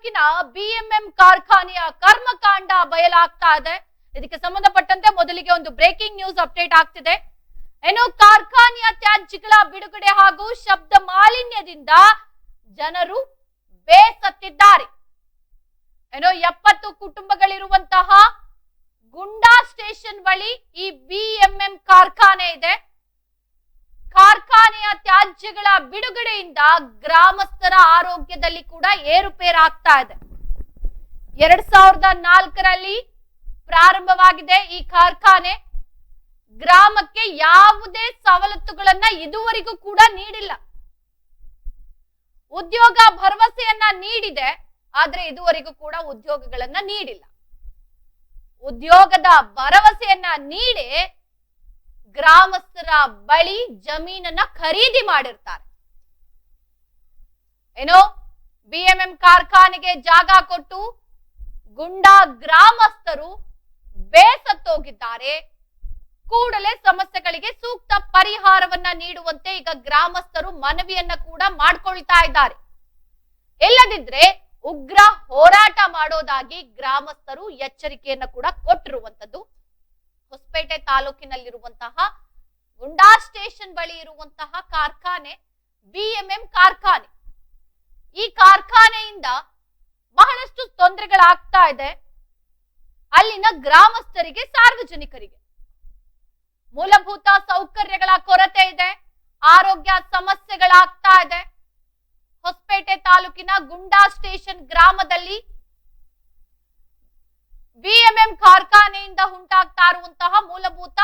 ತಾಲೂಕಿನ ಬಿಎಂಎಂ ಕಾರ್ಖಾನೆಯ ಕರ್ಮಕಾಂಡ ಬಯಲಾಗ್ತಾ ಇದೆ. ಇದಕ್ಕೆ ಸಂಬಂಧಪಟ್ಟಂತೆ ಮೊದಲಿಗೆ ಒಂದು ಬ್ರೇಕಿಂಗ್ ನ್ಯೂಸ್ ಅಪ್ಡೇಟ್ ಆಗ್ತಿದೆ. ಏನು ಕಾರ್ಖಾನೆಯ ತ್ಯಾಜ್ಯಗಳ ಬಿಡುಗಡೆ ಹಾಗೂ ಶಬ್ದ ಮಾಲಿನ್ಯದಿಂದ ಜನರು ಬೇಸತ್ತಿದ್ದಾರೆ. ಏನೋ ಎಪ್ಪತ್ತು ಕುಟುಂಬಗಳಿರುವಂತಹ ಗುಂಡಾ ಸ್ಟೇಷನ್ ಬಳಿ ಈ ಬಿಎಂಎಂ ಕಾರ್ಖಾನೆ ಇದೆ. ಕಾರ್ಖಾನೆಯ ತ್ಯಾಜ್ಯಗಳ ಬಿಡುಗಡೆಯಿಂದ ಗ್ರಾಮಸ್ಥರ ಆರೋಗ್ಯದಲ್ಲಿ ಕೂಡ ಏರುಪೇರಾಗ್ತಾ ಇದೆ. ಎರಡ್ ಸಾವಿರದ ನಾಲ್ಕರಲ್ಲಿ ಪ್ರಾರಂಭವಾಗಿದೆ ಈ ಕಾರ್ಖಾನೆ. ಗ್ರಾಮಕ್ಕೆ ಯಾವುದೇ ಸವಲತ್ತುಗಳನ್ನ ಇದುವರೆಗೂ ಕೂಡ ನೀಡಿಲ್ಲ. ಉದ್ಯೋಗ ಭರವಸೆಯನ್ನ ನೀಡಿದೆ, ಆದ್ರೆ ಇದುವರೆಗೂ ಕೂಡ ಉದ್ಯೋಗಗಳನ್ನ ನೀಡಿಲ್ಲ. ಉದ್ಯೋಗದ ಭರವಸೆಯನ್ನ ನೀಡಿ ಗ್ರಾಮಸ್ಥರ ಬಳಿ ಜಮೀನನ್ನ ಖರೀದಿ ಮಾಡಿರ್ತಾರೆ. ಏನೋ ಬಿಎಂಎಂ ಕಾರ್ಖಾನೆಗೆ ಜಾಗ ಕೊಟ್ಟು ಗುಂಡಾ ಗ್ರಾಮಸ್ಥರು ಬೇಸತ್ತೋಗಿದ್ದಾರೆ ಕೂಡಲೇ ಸಮಸ್ಯೆಗಳಿಗೆ ಸೂಕ್ತ ಪರಿಹಾರವನ್ನ ನೀಡುವಂತೆ ಈಗ ಗ್ರಾಮಸ್ಥರು ಮನವಿಯನ್ನ ಕೂಡ ಮಾಡ್ಕೊಳ್ತಾ ಇದ್ದಾರೆ. ಇಲ್ಲದಿದ್ರೆ ಉಗ್ರ ಹೋರಾಟ ಮಾಡೋದಾಗಿ ಗ್ರಾಮಸ್ಥರು ಎಚ್ಚರಿಕೆಯನ್ನ ಕೂಡ ಕೊಟ್ಟಿರುವಂತದ್ದು ಹೊಸಪೇಟೆ ತಾಲೂಕಿನಲ್ಲಿರುವಂತಹ ಗುಂಡಾ ಸ್ಟೇಷನ್ ಬಳಿ ಇರುವಂತಹ ಕಾರ್ಖಾನೆ ಬಿಎಂಎಂ ಕಾರ್ಖಾನೆ. ಈ ಕಾರ್ಖಾನೆಯಿಂದ ಬಹಳಷ್ಟು ತೊಂದರೆಗಳಾಗ್ತಾ ಇದೆ. ಅಲ್ಲಿನ ಗ್ರಾಮಸ್ಥರಿಗೆ, ಸಾರ್ವಜನಿಕರಿಗೆ. ಮೂಲಭೂತ ಸೌಕರ್ಯಗಳ ಕೊರತೆ ಇದೆ, ಆರೋಗ್ಯ ಸಮಸ್ಯೆಗಳಾಗ್ತಾ ಇದೆ. ಹೊಸಪೇಟೆ ತಾಲೂಕಿನ ಗುಂಡಾ ಸ್ಟೇಷನ್ ಗ್ರಾಮದಲ್ಲಿ ಬಿಎಂಎಂ ಕಾರ್ಖಾನೆಯಿಂದ ಉಂಟಾಗ್ತಾ ಇರುವಂತಹ ಮೂಲಭೂತ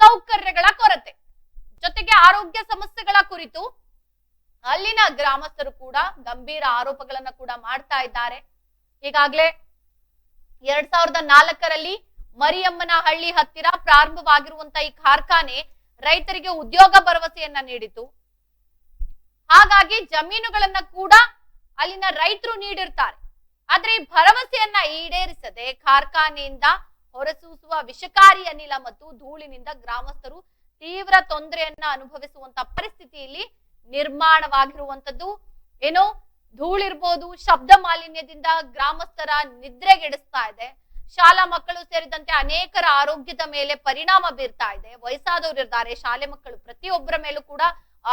ಸೌಕರ್ಯಗಳ ಕೊರತೆ. ಜೊತೆಗೆ ಆರೋಗ್ಯ ಸಮಸ್ಯೆಗಳ ಕುರಿತು ಅಲ್ಲಿನ ಗ್ರಾಮಸ್ಥರು ಕೂಡ ಗಂಭೀರ ಆರೋಪಗಳನ್ನ ಕೂಡ ಮಾಡ್ತಾ ಇದ್ದಾರೆ. ಈಗಾಗಲೇ ಎರಡ್ ಸಾವಿರದ ನಾಲ್ಕರಲ್ಲಿ ಮರಿಯಮ್ಮನ ಹಳ್ಳಿ ಹತ್ತಿರ ಪ್ರಾರಂಭವಾಗಿರುವಂತಹ ಈ ಕಾರ್ಖಾನೆ ರೈತರಿಗೆ ಉದ್ಯೋಗ ಭರವಸೆಯನ್ನ ನೀಡಿತು. ಹಾಗಾಗಿ ಜಮೀನುಗಳನ್ನ ಕೂಡ ಅಲ್ಲಿನ ರೈತರು ನೀಡಿರ್ತಾರೆ. ಆದ್ರೆ ಈ ಭರವಸೆಯನ್ನ ಈಡೇರಿಸದೆ ಕಾರ್ಖಾನೆಯಿಂದ ಹೊರಸೂಸುವ ವಿಷಕಾರಿ ಅನಿಲ ಮತ್ತು ಧೂಳಿನಿಂದ ಗ್ರಾಮಸ್ಥರು ತೀವ್ರ ತೊಂದರೆಯನ್ನ ಅನುಭವಿಸುವಂತ ಪರಿಸ್ಥಿತಿಯಲ್ಲಿ ನಿರ್ಮಾಣವಾಗಿರುವಂತದ್ದು. ಏನೋ ಧೂಳಿರ್ಬೋದು ಶಬ್ದ ಮಾಲಿನ್ಯದಿಂದ ಗ್ರಾಮಸ್ಥರ ನಿದ್ರೆಗೆಡಿಸ್ತಾ ಇದೆ. ಶಾಲಾ ಮಕ್ಕಳು ಸೇರಿದಂತೆ ಅನೇಕರ ಆರೋಗ್ಯದ ಮೇಲೆ ಪರಿಣಾಮ ಬೀರ್ತಾ ಇದೆ. ವಯಸ್ಸಾದವರು ಇರ್ತಾರೆ, ಶಾಲೆ ಮಕ್ಕಳು ಪ್ರತಿಯೊಬ್ಬರ ಮೇಲೂ ಕೂಡ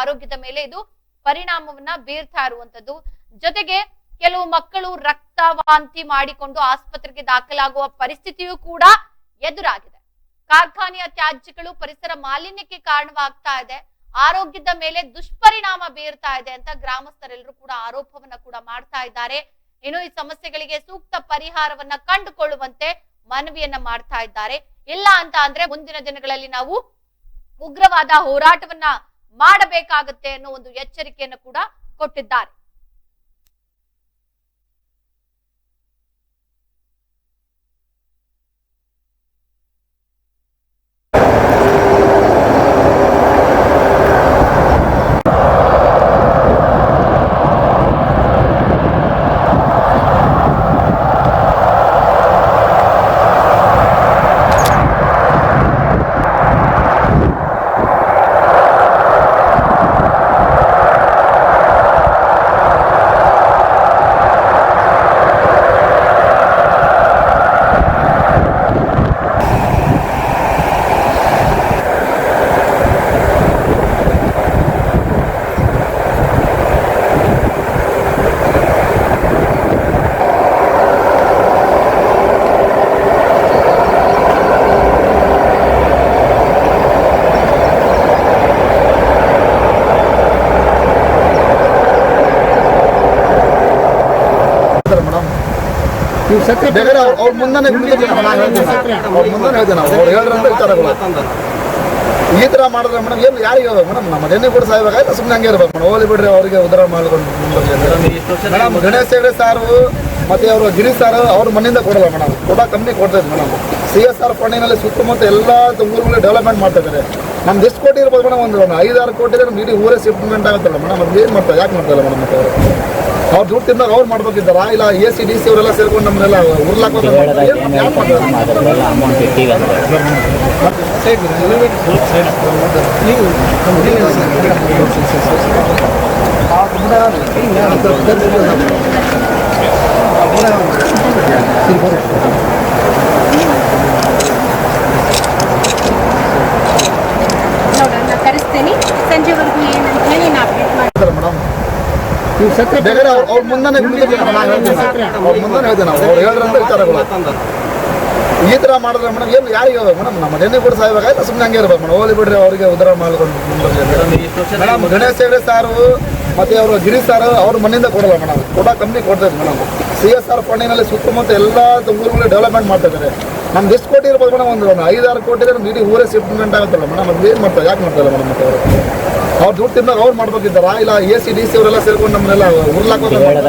ಆರೋಗ್ಯದ ಮೇಲೆ ಇದು ಪರಿಣಾಮವನ್ನ ಬೀರ್ತಾ ಇರುವಂತದ್ದು. ಜೊತೆಗೆ ಕೆಲವು ಮಕ್ಕಳು ರಕ್ತ ವಾಂತಿ ಮಾಡಿಕೊಂಡು ಆಸ್ಪತ್ರೆಗೆ ದಾಖಲಾಗುವ ಪರಿಸ್ಥಿತಿಯೂ ಕೂಡ ಎದುರಾಗಿದೆ. ಕಾರ್ಖಾನೆಯ ತ್ಯಾಜ್ಯಗಳು ಪರಿಸರ ಮಾಲಿನ್ಯಕ್ಕೆ ಕಾರಣವಾಗ್ತಾ ಇದೆ. ಆರೋಗ್ಯದ ಮೇಲೆ ದುಷ್ಪರಿಣಾಮ ಬೀರ್ತಾ ಇದೆ ಅಂತ ಗ್ರಾಮಸ್ಥರೆಲ್ಲರೂ ಕೂಡ ಆರೋಪವನ್ನ ಕೂಡ ಮಾಡ್ತಾ ಇದ್ದಾರೆ. ಇನ್ನು ಈ ಸಮಸ್ಯೆಗಳಿಗೆ ಸೂಕ್ತ ಪರಿಹಾರವನ್ನ ಕಂಡುಕೊಳ್ಳುವಂತೆ ಮನವಿಯನ್ನ ಮಾಡ್ತಾ ಇದ್ದಾರೆ. ಇಲ್ಲ ಅಂತ ಅಂದ್ರೆ ಮುಂದಿನ ದಿನಗಳಲ್ಲಿ ನಾವು ಉಗ್ರವಾದ ಹೋರಾಟವನ್ನ ಮಾಡಬೇಕಾಗತ್ತೆ ಅನ್ನೋ ಒಂದು ಎಚ್ಚರಿಕೆಯನ್ನು ಕೂಡ ಕೊಟ್ಟಿದ್ದಾರೆ ಮೇಡಮ್ ಬೇಕಾದ್ರೆ ಅವ್ರ ಅವ್ರ ಮುಂದಾನೆ ಬಿಡ್ತೀನಿ ನಾನು ಹೇಳ್ತೀನಿ. ಅವ್ರ ಮುಂದಾನೆ ಹೇಳ್ತೀನಿ ಅವ್ರು ಹೇಳಿದ್ರಂತ ವಿಚಾರಗಳು. ಈ ಥರ ಮಾಡಿದ್ರೆ ಮೇಡಮ್ ಏನು ಯಾರಿಗೆ ಹೇಳ್ಬೇಕು ಮೇಡಮ್? ನಮ್ಮ ಜನ ಕೂಡ ಸಾಯ್ಬೇಕಾಯ್ತು? ಸುಮ್ಮನೆ ಹಂಗೆ ಇರ್ಬೇಕು ಮೇಡಮ್. ಬಿಡ್ರಿ ಅವರಿಗೆ ಉದ್ರ ಮಾಡ್ಕೊಂಡು ಮೇಡಮ್ ಗಣೇಶ್ ಹೆಗಡೆ ಸಾರು ಮತ್ತೆ ಅವರು ಗಿರಿ ಸಾರು ಅವ್ರ ಮನೆಯಿಂದ ಕೊಡಲ್ಲ ಮೇಡಮ್. ಕೂಡ ಕಂಪ್ನಿ ಕೊಡ್ತೈತೆ ಮೇಡಮ್. ಸಿ ಎಸ್ ಆರ್ ಫಂಡಿನಲ್ಲಿ ಸುತ್ತಮುತ್ತ ಎಲ್ಲ ಊರುಗಳು ಡೆವಲಪ್ಮೆಂಟ್ ಮಾಡ್ತಾ ಇದ್ದಾರೆ ನಮ್ದು ಎಷ್ಟು ಕೋಟಿ ಇರ್ಬೋದು ಮೇಡಮ್ ಒಂದು ಐದಾರು ಕೋಟಿ ನಮ್ಗೆ ಇಡೀ ಊರೇ ಶಿಫ್ಟ್ಮೆಂಟ್ ಆಗುತ್ತಲ್ಲ ಮೇಡಮ್. ಅದು ಏನು ಮಾಡ್ತಾರೆ? ಯಾಕೆ ಮಾಡ್ತಾಯಿಲ್ಲ ಮೇಡಮ್ ಮತ್ತೆ ಅವರು? ಅವ್ರು ದುಡ್ಡು ತಿಂದಾಗ ಅವ್ರು ಮಾಡ್ಬೇಕಿದ್ದಾರಾ? ಇಲ್ಲ ಎ ಸಿ ಡಿ ಸಿ ಅವರೆಲ್ಲ ಸೇರ್ಕೊಂಡು ನಮ್ಮನ್ನೆಲ್ಲ ಉರ್ಲಾಕೋದು ಯಾಕೆ ಮಾಡ್ತಾರೆ? ಅದರಲ್ಲೆಲ್ಲ ಅಮೌಂಟ್ ಇಟ್ಟಿವಿ ಅಂದ್ರೆ ನೋಡೋಣ ಕರೆಸ್ತೀನಿ. ಸಂಜೆವರೆಗೂ ಏನಂತ ಹೇಳಿ ನಾ ಅಪ್ಡೇಟ್ ಮಾಡ್ತೀನಿ ಮೇಡಮ್ ಬೇಕಾದ್ರೆ ಅವ್ರ ಅವ್ರ ಮುಂದೆ ಕುಳಿತಿರ್ತೀನಿ ನಾನು ಹೇಳ್ತೀನಿ. ಅವ್ರ ಮುಂದೆ ಹೇಳ್ತೀನಿ ನಾವು. ಅವ್ರು ಹೇಳಿದ್ರಂತ ವಿಚಾರಗಳು. ಈ ತರ ಮಾಡಿದ್ರೆ ಮೇಡಮ್ ಏನು ಯಾರಿಗೆ ಮೇಡಮ್? ನಮ್ಮ ಮನೆ ಕೂಡ ಸಾಯ್ಬೇಕಾಯ್ತು ಸುಮ್ಮನೆ ಹಂಗೆ ಇರ್ಬೇಕು ಮೇಡಮ್. ಹೋಲಿ ಬಿಡ್ರಿ ಅವರಿಗೆ ಉದ್ಧಾರ ಮಾಡ್ಕೊಂಡು ಮೇಡಮ್ ಗಣೇಶ್ ಹೆಗಡೆ ಸಾರು ಮತ್ತೆ ಅವರು ಗಿರಿ ಸಾರು ಅವ್ರ ಮನೆಯಿಂದ ಕೊಡಲ್ಲ ಮೇಡಮ್. ಕೂಡ ಕಂಪ್ನಿ ಕೊಡ್ತೈತೆ ಮೇಡಮ್. ಸಿ ಎಸ್ ಆರ್ ಫಂಡಿನಲ್ಲಿ ಸುತ್ತಮುತ್ತ ಎಲ್ಲ ಊರುಗಳು ಡೆವಲಪ್ಮೆಂಟ್ ಮಾಡ್ತಾ ಇದ್ದಾರೆ. ನಮ್ದು ಎಷ್ಟು ಕೋಟಿ ಇರ್ಬೋದು ಮೇಡಮ್? ಒಂದು ಒಂದು ಐದಾರು ಕೋಟಿ ಇದ್ರೆ ಇಡೀ ಊರೇ ಶಿಫ್ಟ್ಮೆಂಟ್ ಆಗುತ್ತಲ್ಲ ಮೇಡಮ್. ಅದು ಏನು ಮಾಡ್ತಾರೆ? ಯಾಕೆ ಮಾಡ್ತಾರೆ ಮೇಡಮ್ ಮತ್ತೆ ಅವರು? ಅವ್ರು ದುಡ್ಡು ತಿನ್ನಾಗ ಅವ್ರು ಮಾಡ್ಬೇಕಿದ್ದಾರಾ. ಇಲ್ಲ ಎ ಸಿ ಡಿ ಸಿ ಅವರೆಲ್ಲ ಸೇರ್ಕೊಂಡು ನಮ್ಮನ್ನೆಲ್ಲ ಉರ್ಲಾಕೋದು ನೋಡೋಣ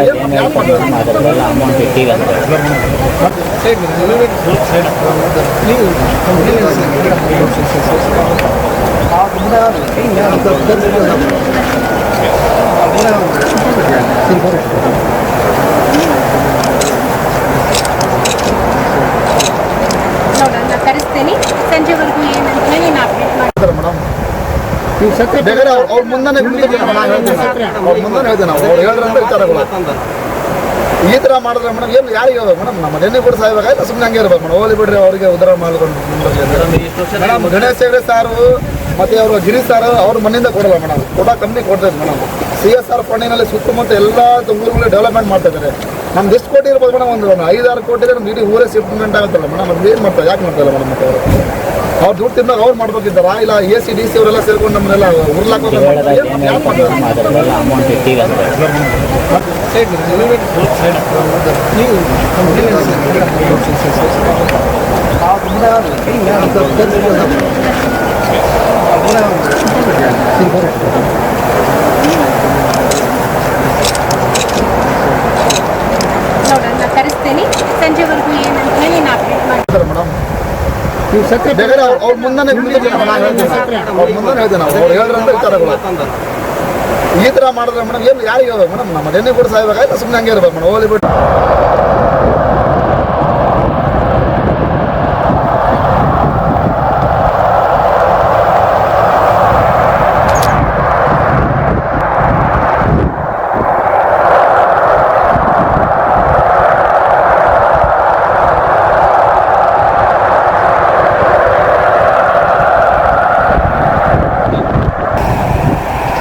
ಕರೆಸ್ತೀನಿ. ಸಂಜೆವರೆಗೂ ಏನಂತ ಹೇಳಿ ನಾ ಅಪ್ಡೇಟ್ ಮೇಡಮ್ ಬೇಕಾದ್ರೆ ಅವ್ರ ಅವ್ರ ಮುಂದೆ ಕುಳಿತಿರ್ತೀನಿ ನಾನು ಹೇಳ್ತೀನಿ. ಅವ್ರ ಮುಂದೆ ಹೇಳ್ತೀನಿ ನಾವು. ಅವ್ರು ಹೇಳ್ರಂತ ವಿಚಾರಗಳು. ಈ ಥರ ಮಾಡಿದ್ರೆ ಮೇಡಮ್ ಏನು ಯಾರಿಗೆ ಮೇಡಮ್? ನಮ್ಮ ಮನೆಯೇ ಕೂಡ ಸಾಯ್ಬೇಕಾಯ್ತು? ಸುಮ್ಮನೆ ಹಂಗೆ ಇರ್ಬೇಕು ಮೇಡಮ್. ಹೋಗ್ಲಿ ಬಿಡ್ರಿ ಅವರಿಗೆ ಉದ್ಧಾರ ಮಾಡ್ಕೊಂಡು ಮೇಡಮ್ ಗಣೇಶ್ ಹೆಗಡೆ ಸಾರು ಮತ್ತೆ ಅವರು ಗಿರಿ ಸಾರು ಅವ್ರ ಮನೆಯಿಂದ ಕೊಡಲ್ಲ ಮೇಡಮ್. ಕೂಡ ಕಂಪ್ನಿ ಕೊಡ್ತೈತೆ ಮೇಡಮ್. ಸಿ ಎಸ್ ಆರ್ ಫಂಡಿನಲ್ಲಿ ಸುತ್ತಮುತ್ತ ಎಲ್ಲ ಊರುಗಳು ಡೆವಲಪ್ಮೆಂಟ್ ಮಾಡ್ತಾ ಇದ್ದಾರೆ. ನಮ್ದು ಎಷ್ಟು ಕೋಟಿ ಇರ್ಬೋದು ಮೇಡಮ್? ಒಂದು ಐದಾರು ಕೋಟಿ ಇದ್ರೆ ನಮ್ದು ಇಡೀ ಊರೇ ಶಿಫ್ಟ್ಮೆಂಟ್ ಆಗುತ್ತಲ್ಲ ಮೇಡಮ್. ಅದು ಏನು ಮಾಡ್ತಾರೆ? ಯಾಕೆ ಮಾಡ್ತಾರೆ ಮೇಡಮ್ ಮತ್ತೆ ಅವರು? ಅವ್ರು ದುಡ್ಡು ತಿಂದಾಗ ಅವ್ರು ಮಾಡ್ಬೇಕಿದ್ದಾರಾ. ಇಲ್ಲ ಎ ಸಿ ಡಿ ಸಿ ಅವರೆಲ್ಲ ಸೇರ್ಕೊಂಡು ನಮ್ಮನ್ನೆಲ್ಲ ಉರ್ಲಾಕೋದು ನೋಡೋಣ ಕರೆಸ್ತೀನಿ ಸಂಜೆವರೆಗೂ ಏನಂತ ಹೇಳಿ ನಾ ಅಪ್ಡೇಟ್ ಮಾಡ್ತೀನಿ ಅವ್ರ ಅವ್ರ ಮುಂದೆ ಅವ್ರ ಮುಂದೆ ಹೇಳ್ತೀನಿ ನಾವು. ಅವ್ರು ಹೇಳಿದ್ರಂತ ವಿಚಾರಗಳು ಈ ತರ ಮಾಡಿದ್ರೆ ಮೇಡಮ್ ಏನು ಯಾರಿಗೆ ಮೇಡಮ್? ನಮ್ಮ ಕೂಡ ಸಾಯ್ಬೇಕಾಯ್ತು ಸುಮ್ಮನೆ ಹಂಗೆ ಇರ್ಬೇಕು ಮೇಡಮ್. ಹೋಗ್ಲಿ ಬಿಟ್ಟು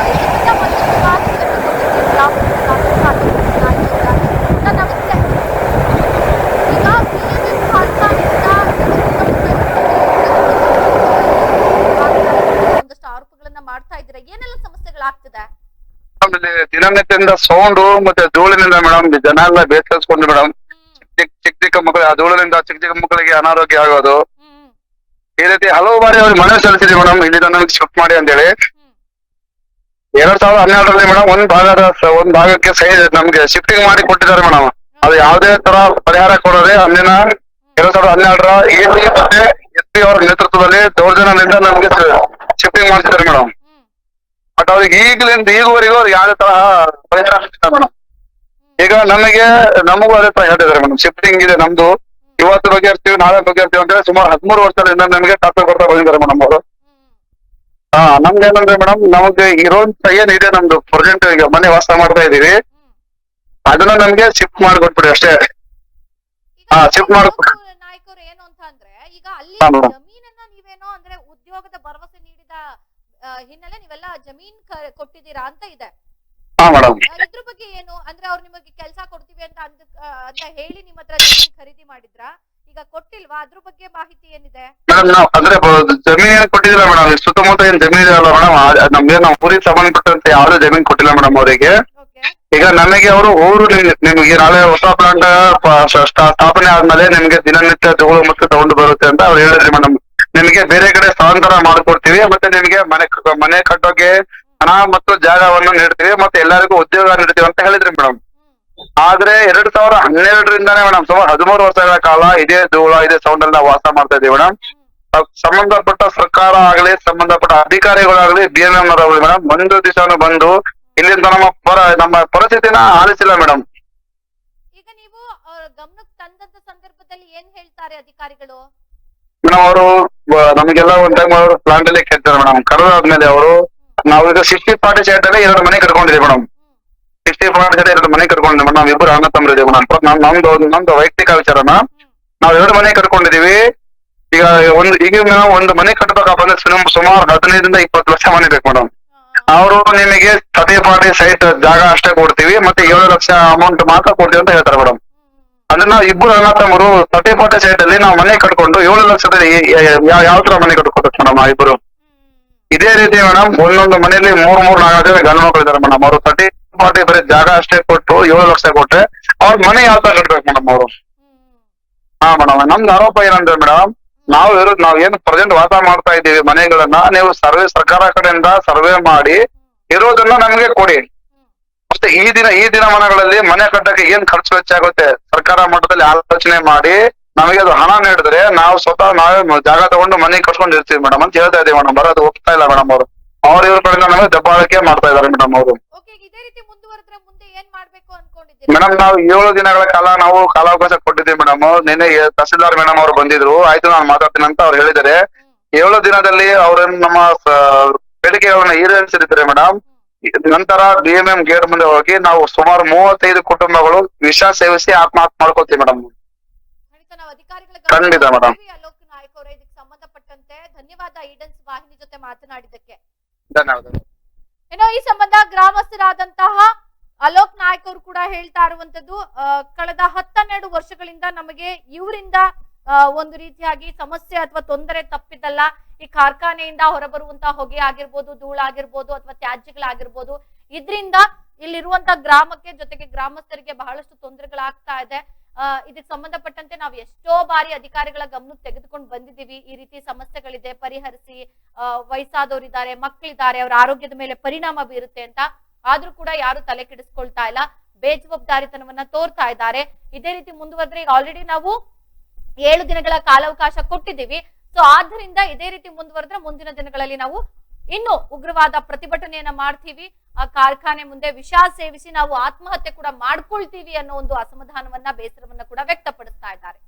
ಇದಕ್ಕಿಂತ ಮತ್ತೊಂದು ಮಾತುಕತೆ ಕೊಟ್ಟಿದ್ದೀವಿ ರಾಹುಲ್ ಗಾಂಧಿ ಸರ್, ನಮಸ್ತೆ ಈಗ BNS ಕಾರ್ಖಾನೆಯಿಂದ ಒಂದಷ್ಟು ಆರೋಪಗಳನ್ನ ಮಾಡ್ತಾ ಇದ್ದೀರಾ ಏನೆಲ್ಲ ಸಮಸ್ಯೆಗಳಾಗ್ತಿದೆ ಇಲ್ಲಿ ದಿನನಿತ್ಯದಿಂದ ಸೌಂಡು ಮತ್ತೆ ಧೂಳಿನಿಂದ ಮೇಡಮ್ ಜನ ಎಲ್ಲ ಬೇಸರಿಸ್ಕೊಂಡು ಮೇಡಮ್ ಚಿಕ್ಕ ಚಿಕ್ಕ ಚಿಕ್ಕ ಮಕ್ಕಳು ಆ ಧೂಳಿನಿಂದ ಚಿಕ್ಕ ಚಿಕ್ಕ ಮಕ್ಕಳಿಗೆ ಅನಾರೋಗ್ಯ ಆಗೋದು. ಈ ರೀತಿ ಹಲವು ಬಾರಿ ಅವ್ರಿಗೆ ಮನವಿ ಸಲ್ಲಿಸಿದ್ವಿ ಮೇಡಮ್ ಇಲ್ಲಿಂದ ನನಗೆ ಶಿಫ್ಟ್ ಮಾಡಿ ಅಂತೇಳಿ. ಹೇಳಿ ಎರಡ್ ಸಾವಿರದ ಹನ್ನೆರಡರಲ್ಲಿ ಮೇಡಮ್ ಒಂದ್ ಭಾಗದ ಒಂದ್ ಭಾಗಕ್ಕೆ ಸೈ ನಮ್ಗೆ ಶಿಫ್ಟಿಂಗ್ ಮಾಡಿ ಕೊಟ್ಟಿದ್ದಾರೆ ಮೇಡಮ್ ಅದು ಯಾವುದೇ ತರ ಪರಿಹಾರ ಕೊಡದೆ ಅಂದಿನ ಎರಡ್ ಸಾವಿರದ ಹನ್ನೆರಡರ ಮತ್ತೆ ಎಸ್ ಪಿ ಅವರ ನೇತೃತ್ವದಲ್ಲಿ ದೌರ್ಜನ್ಯದಿಂದ ನಮ್ಗೆ ಶಿಫ್ಟಿಂಗ್ ಮಾಡ್ತಿದ್ದಾರೆ ಮೇಡಮ್ ಬಟ್ ಅವ್ರಿಗೆ ಈಗಲಿಂದ ಈಗವರೆಗೂ ಅವ್ರಿಗೆ ಯಾವುದೇ ತರ ಪರಿಹಾರ ಮೇಡಮ್ ಈಗ ನಮಗೆ ನಮಗೂ ಅದೇ ತರ ಹೇಳ್ತಿದ್ದಾರೆ ಮೇಡಮ್ ಶಿಫ್ಟಿಂಗ್ ಇದೆ ನಮ್ದು. ಇವತ್ತು ಬಗ್ಗೆ ಇರ್ತೀವಿ ನಾಳೆ ಬಗ್ಗೆ ಇರ್ತೀವಿ ಅಂತ ಹೇಳಿ ಸುಮಾರು ಹದಿಮೂರು ವರ್ಷದಿಂದ ನಮಗೆ ಟಾಪಿಕ್ ಬರ್ತಾ ಬಂದಿದ್ದಾರೆ ಮೇಡಮ್ ಅವರು. ಹಾ ನಮ್ದು ಏನಂದ್ರೆ ಮೇಡಮ್ ನಮಗೆ ಇರೋಂತ ಏನಿದೆ ನಮ್ದು ಪ್ರೆಸೆಂಟ್ ಈಗ ಮನೆ ವಾಸ ಮಾಡ್ತಾ ಇದೀವಿ ಅದನ್ನ ನಮ್ಗೆ ಶಿಫ್ಟ್ ಮಾಡ್ಕೊಟ್ಬಿಡಿ ಅಷ್ಟೇ. ಹಾ, ಶಿಫ್ಟ್ ಮಾಡ್ಕೊಟ್ಬಿಡಿ. ಕಾಂಗ್ರೆಸ್ ನಾಯಕರು ಏನು ಅಂತ ಅಂದ್ರೆ ಈಗ ಅಲ್ಲಿ ಹಾ, madam. ಜಮೀನನ್ನ ನೀವೇನೋ ಅಂದ್ರೆ ಉದ್ಯೋಗದ ಭರವಸೆ ನೀಡಿದ ಹಿನ್ನೆಲೆ ನೀವೆಲ್ಲ ಜಮೀನ್ ಕೊಟ್ಟಿದ್ದೀರಾ ಅಂತ ಇದೆ. ಇದ್ರ ಬಗ್ಗೆ ಏನು? ಅಂದ್ರೆ ಅವ್ರು ನಿಮಗೆ ಕೆಲಸ ಕೊಡ್ತೀವಿ ಅಂತ ಅಂತ ಹೇಳಿ ನಿಮ್ಮ ಹತ್ರ ಜಮೀನ್ ಖರೀದಿ ಮಾಡಿದ್ರಾ? ಈಗ ಕೊಟ್ಟಿಲ್ವಾ? ಅದ್ರ ಬಗ್ಗೆ ಮಾಹಿತಿ ಏನಿದೆ? ಅಂದ್ರೆ ಜಮೀನ್ ಏನ್ ಕೊಟ್ಟಿಲ್ಲ ಮೇಡಮ್ ಸುತ್ತಮುತ್ತ ಏನ್ ಜಮೀನ್ ಇದೆಯಲ್ಲ ಮೇಡಮ್ ನಮ್ಗೆ ನಾವು ಊರಿಗೆ ಸಂಬಂಧಪಟ್ಟಂತೆ ಯಾವ್ದೇ ಜಮೀನ್ ಕೊಟ್ಟಿಲ್ಲ ಮೇಡಮ್ ಅವರಿಗೆ. ಈಗ ನಮಗೆ ಅವರು ಊರು ನಿಮ್- ನಿಮ್ಗೆ ನಾಳೆ ಹೊಸ ಪ್ಲಾಂಟ್ ಸ್ಥಾಪನೆ ಆದ್ಮೇಲೆ ನಿಮ್ಗೆ ದಿನನಿತ್ಯ ತಗೊಂಡು ಮತ್ತೆ ತಗೊಂಡು ಬರುತ್ತೆ ಅಂತ ಅವ್ರು ಹೇಳಿದ್ರಿ ಮೇಡಮ್ ನಿಮಗೆ ಬೇರೆ ಕಡೆ ಸ್ಥಳಾಂತರ ಮಾಡ್ಕೊಡ್ತೀವಿ, ಮತ್ತೆ ನಿಮಗೆ ಮನೆ ಮನೆ ಕಟ್ಟೋಕೆ ಹಣ ಮತ್ತು ಜಾಗವನ್ನು ನೀಡ್ತೀವಿ, ಮತ್ತೆ ಎಲ್ಲರಿಗೂ ಉದ್ಯೋಗ ನೀಡ್ತೀವಿ ಅಂತ ಹೇಳಿದ್ರಿ ಮೇಡಮ್. ಆದ್ರೆ ಎರಡ್ ಸಾವಿರ ಹನ್ನೆರಡರಿಂದಾನೇ ಮೇಡಮ್, ಸುಮಾರು ಹದಿಮೂರು ವರ್ಷಗಳ ಕಾಲ ಇದೇ ಧೂಳ, ಇದೇ ಸೌಂಡ್ ವಾಸ ಮಾಡ್ತಾ ಇದೀವಿ ಮೇಡಮ್. ಸಂಬಂಧಪಟ್ಟ ಸರ್ಕಾರ ಆಗ್ಲಿ, ಸಂಬಂಧಪಟ್ಟ ಅಧಿಕಾರಿಗಳಾಗಲಿ ಬಿ ಎಂ ಎಂ ಅವರಾಗ್ಲಿ ಮೇಡಮ್, ಒಂದು ದಿವಸನು ಬಂದು ಇಲ್ಲಿಂದ ನಮ್ಮ ಪರ, ನಮ್ಮ ಪರಿಸ್ಥಿತಿನ ಆಲಿಸಿಲ್ಲ ಮೇಡಮ್. ಈಗ ನೀವು ಗಮನಕ್ಕೆ ತಂದಂತ ಸಂದರ್ಭದಲ್ಲಿ ಏನ್ ಹೇಳ್ತಾರೆ ಅಧಿಕಾರಿಗಳು? ಮೇಡಮ್ ಅವರು ನಮಗೆಲ್ಲ ಒಂದ್ ಟೈಮ್ ಅವರು ಪ್ಲಾಂಟ್ ಅಲ್ಲಿ ಕೇಳ್ತಾರೆ ಮೇಡಮ್ ಕರೆದಾದ್ಮೇಲೆ ಅವರು ನಾವೀಗ ಸಿಕ್ಸ್ಟಿ ಫಾರ್ಟಿ ಸೈಟ್ ಅಲ್ಲಿ ಎರಡು ಮನೆ ಕಟ್ಕೊಂಡಿದ್ದೀವಿ ಮೇಡಮ್ ಸಿಕ್ಸ್ಟಿ ಫಾರ್ಟಿ ಸೈಡ್ ಎರಡು ಮನೆ ಕಟ್ಕೊಂಡಿದ್ದೀವಿ ಮೇಡಮ್ ಇಬ್ಬರು ಅಣ್ಣ ತಮ್ಮರಿದ್ದೀವಿ ಮೇಡಮ್ ನಮ್, ನಮ್ದು ನಮ್ದು ವೈಯಕ್ತಿಕ ವಿಚಾರನ, ನಾವು ಎರಡು ಮನೆ ಕಟ್ಕೊಂಡಿದೀವಿ. ಈಗ ಒಂದು, ಈಗ ನಾವು ಒಂದು ಮನೆ ಕಟ್ಟಬೇಕಪ್ಪ ಅಂದ್ರೆ ಸುಮ್- ಸುಮಾರು ಹದಿನೈದರಿಂದ ಇಪ್ಪತ್ತು ಲಕ್ಷ ಮನೆ ಬೇಕು ಮೇಡಮ್ ಅವರು ನಿಮಗೆ ತರ್ಟಿ ಪಾರ್ಟಿ ಸೈಟ್ ಜಾಗ ಅಷ್ಟೇ ಕೊಡ್ತೀವಿ, ಮತ್ತೆ ಏಳು ಲಕ್ಷ ಅಮೌಂಟ್ ಮಾತ್ರ ಕೊಡ್ತೀವಿ ಅಂತ ಹೇಳ್ತಾರೆ ಮೇಡಮ್ ಅಂದ್ರೆ ನಾವು ಇಬ್ಬರು ಅಣ್ಣ ತಮ್ಮರು ತರ್ಟಿ ಫಾರ್ಟಿ ಸೈಟ್ ಅಲ್ಲಿ ನಾವು ಮನೆ ಕಟ್ಕೊಂಡು ಏಳು ಲಕ್ಷದಲ್ಲಿ ಯಾವ ಯಾವ ತರ ಮನೆ ಕಟ್ಕೋಬೇಕು ಮೇಡಮ್ ಆ ಇಬ್ಬರು ಇದೇ ರೀತಿ ಮೇಡಮ್ ಒಂದೊಂದು ಮನೆಯಲ್ಲಿ ಮೂರ್ ಮೂರ್ ನಾಲ್ಕು ಜನ ಗಂಡು ಮಕ್ಕಳು ಇದಾರೆ ಮೇಡಮ್ ಅವರು ತರ್ಟಿ ಫಾರ್ಟಿ ಬರೀ ಜಾಗ ಅಷ್ಟೇ ಕೊಟ್ಟು ಏಳು ಲಕ್ಷ ಕೊಟ್ಟರೆ ಅವ್ರ ಮನೆ ಯಾವ ತರ ಕಟ್ಬೇಕು ಮೇಡಮ್ ಅವರು? ಹಾ ಮೇಡಮ್, ನಮ್ದು ಆರೋಪ ಏನಂದ್ರೆ ಮೇಡಮ್ ನಾವು ಇರೋದು ನಾವು ಏನು ಪ್ರೆಸೆಂಟ್ ವಾಸ ಮಾಡ್ತಾ ಇದ್ದೀವಿ ಮನೆಗಳನ್ನ, ನೀವು ಸರ್ವೆ, ಸರ್ಕಾರ ಕಡೆಯಿಂದ ಸರ್ವೆ ಮಾಡಿ ಇರೋದನ್ನ ನಮಗೆ ಕೊಡಿ. ಮತ್ತೆ ಈ ದಿನ ಈ ದಿನಮಾನಗಳಲ್ಲಿ ಮನೆ ಕಟ್ಟಕ್ಕೆ ಏನ್ ಖರ್ಚು ವೆಚ್ಚ ಆಗುತ್ತೆ ಸರ್ಕಾರ ಮಟ್ಟದಲ್ಲಿ ಆಲೋಚನೆ ಮಾಡಿ ನಮಗೆ ಅದು ಹಣ ನೀಡಿದ್ರೆ ನಾವು ಸ್ವತಃ ನಾವೇ ಜಾಗ ತಗೊಂಡು ಮನೆ ಕಟ್ಕೊಂಡು ಇರ್ತೀವಿ ಮೇಡಮ್. ಅಂತ ಹೇಳ್ತಾ ಇದೀವಿ ಮೇಡಮ್. ಬರೋದು ಒಪ್ತಾ ಇಲ್ಲ ಮೇಡಮ್ ಅವರು. ಅವ್ರ ಇವ್ರ ಕಡೆಯಿಂದ ನಮಗೆ ದಬ್ಬಾಳಿಕೆ ಮಾಡ್ತಾ ಇದಾರೆ ಮೇಡಮ್ ಅವರು. ಮೇಡಮ್ ನಾವು ಏಳು ದಿನಗಳ ಕಾಲ ನಾವು ಕಾಲಾವಕಾಶ ಕೊಟ್ಟಿದ್ದೀವಿ ಮೇಡಮ್. ನಿನ್ನೆ ತಹಸೀಲ್ದಾರ್ ಮೇಡಮ್ ಅವರು ಬಂದಿದ್ರು. ಆಯ್ತು ನಾನು ಮಾತಾಡ್ತೀನಿ ಅಂತ ಅವ್ರು ಹೇಳಿದ್ದಾರೆ. ಏಳು ದಿನದಲ್ಲಿ ಅವ್ರನ್ನ ನಮ್ಮ ಬೇಡಿಕೆಗಳನ್ನ ಈಡೇರಿಸಿರ್ತಾರೆ ಮೇಡಮ್. ನಂತರ ಡಿ ಎಂ ಎಂ ಗೇಟ್ ಮುಂದೆ ಹೋಗಿ ನಾವು ಸುಮಾರು ಮೂವತ್ತೈದು ಕುಟುಂಬಗಳು ವಿಷ ಸೇವಿಸಿ ಆತ್ಮಹತ್ಯೆ ಮಾಡ್ಕೋತೀವಿ ಮೇಡಮ್ ಖಂಡಿತ ಮೇಡಮ್ ಅಧಿಕಾರಿಗಳ ಖಂಡಿತ ಗಮನಕ್ಕೆ ಅಲೋಕ್ ನಾಯಕ್ ಅವರೇ ಇದಕ್ಕೆ ಸಂಬಂಧಪಟ್ಟಂತೆ ಧನ್ಯವಾದ ಈಡನ್ಸ್ ವಾಹಿನಿ ಜೊತೆ ಮಾತನಾಡಿದ್ದಕ್ಕೆ. ಧನ್ಯವಾದ. ಏನೋ ಈ ಸಂಬಂಧ ಗ್ರಾಮಸ್ಥರಾದಂತಹ ಅಲೋಕ್ ನಾಯ್ಕ ಅವರು ಕೂಡ ಹೇಳ್ತಾ ಇರುವಂತದ್ದು ಕಳೆದ ಹತ್ತನ್ನೆರಡು ವರ್ಷಗಳಿಂದ ನಮಗೆ ಇವರಿಂದ ಒಂದು ರೀತಿಯಾಗಿ ಸಮಸ್ಯೆ ಅಥವಾ ತೊಂದರೆ ತಪ್ಪಿದ್ದಲ್ಲ ಈ ಕಾರ್ಖಾನೆಯಿಂದ ಹೊರಬರುವಂತಹ ಹೊಗೆ ಆಗಿರ್ಬೋದು ಧೂಳಾಗಿರ್ಬೋದು ಅಥವಾ ತ್ಯಾಜ್ಯಗಳಾಗಿರ್ಬೋದು ಇದರಿಂದ ಇಲ್ಲಿರುವಂತ ಗ್ರಾಮಕ್ಕೆ ಜೊತೆಗೆ ಗ್ರಾಮಸ್ಥರಿಗೆ ಬಹಳಷ್ಟು ತೊಂದರೆಗಳಾಗ್ತಾ ಇದೆ. ಆ, ಇದಕ್ಕೆ ಸಂಬಂಧಪಟ್ಟಂತೆ ನಾವು ಎಷ್ಟೋ ಬಾರಿ ಅಧಿಕಾರಿಗಳ ಗಮನ ತೆಗೆದುಕೊಂಡು ಬಂದಿದ್ದೀವಿ. ಈ ರೀತಿ ಸಮಸ್ಯೆಗಳಿದೆ ಪರಿಹರಿಸಿ ಅಹ್ ವಯಸ್ಸಾದವರಿದ್ದಾರೆ ಮಕ್ಕಳಿದ್ದಾರೆ ಅವರ ಆರೋಗ್ಯದ ಮೇಲೆ ಪರಿಣಾಮ ಬೀರುತ್ತೆ ಅಂತ ಆದ್ರೂ ಕೂಡ ಯಾರು ತಲೆ ಕೆಡಿಸ್ಕೊಳ್ತಾ ಇಲ್ಲ. ಬೇಜವಾಬ್ದಾರಿತನವನ್ನ ತೋರ್ತಾ ಇದ್ದಾರೆ. ಇದೇ ರೀತಿ ಮುಂದುವರೆದ್ರೆ ಈಗ ಆಲ್ರೆಡಿ ನಾವು ಏಳು ದಿನಗಳ ಕಾಲಾವಕಾಶ ಕೊಟ್ಟಿದ್ದೀವಿ. ಸೊ ಆದ್ದರಿಂದ ಇದೇ ರೀತಿ ಮುಂದುವರೆದ್ರೆ ಮುಂದಿನ ದಿನಗಳಲ್ಲಿ ನಾವು ಇನ್ನು ಉಗ್ರವಾದ ಪ್ರತಿಭಟನೆಯನ್ನ ಮಾಡ್ತೀವಿ. ಆ ಕಾರ್ಖಾನೆ ಮುಂದೆ ವಿಷ ಸೇವಿಸಿ ನಾವು ಆತ್ಮಹತ್ಯೆ ಕೂಡ ಮಾಡ್ಕೊಳ್ತೀವಿ ಅನ್ನೋ ಒಂದು ಅಸಮಾಧಾನವನ್ನ, ಬೇಸರವನ್ನ ಕೂಡ ವ್ಯಕ್ತಪಡಿಸ್ತಾ ಇದ್ದಾರೆ.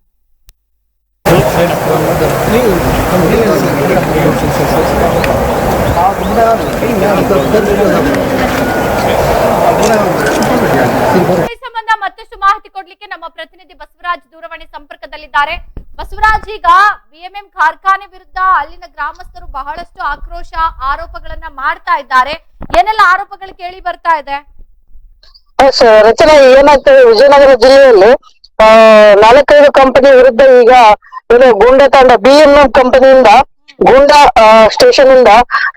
ಈ ಸಂಬಂಧ ಮತ್ತಷ್ಟು ಮಾಹಿತಿ ಕೊಡ್ಲಿಕ್ಕೆ ನಮ್ಮ ಪ್ರತಿನಿಧಿ ಬಸವರಾಜ್ ದೂರವಾಣಿ ಸಂಪರ್ಕದಲ್ಲಿದ್ದಾರೆ. ಬಸವರಾಜ್, ಈಗ ಬಿಎಂಎಂ ಕಾರ್ಖಾನೆ ವಿರುದ್ಧ ಅಲ್ಲಿನ ಗ್ರಾಮಸ್ಥರು ಬಹಳಷ್ಟು ಆಕ್ರೋಶ, ಆರೋಪಗಳನ್ನ ಮಾಡ್ತಾ ಇದ್ದಾರೆ. ಏನೆಲ್ಲ ಆರೋಪಗಳು ಕೇಳಿ ಬರ್ತಾ ಇದೆ? ರಚನೆ ಏನಾಗ್ತದೆ ವಿಜಯನಗರ ಜಿಲ್ಲೆಯಲ್ಲಿ ನಾಲ್ಕೈದು ಕಂಪನಿ ವಿರುದ್ಧ ಈಗ, ಏನು ಗುಂಡ ತಾಂಡ ಬಿಎಂಎಂ ಕಂಪನಿಯಿಂದ ಗೂಂಡಾ ಸ್ಟೇಷನ್ ಇಂದ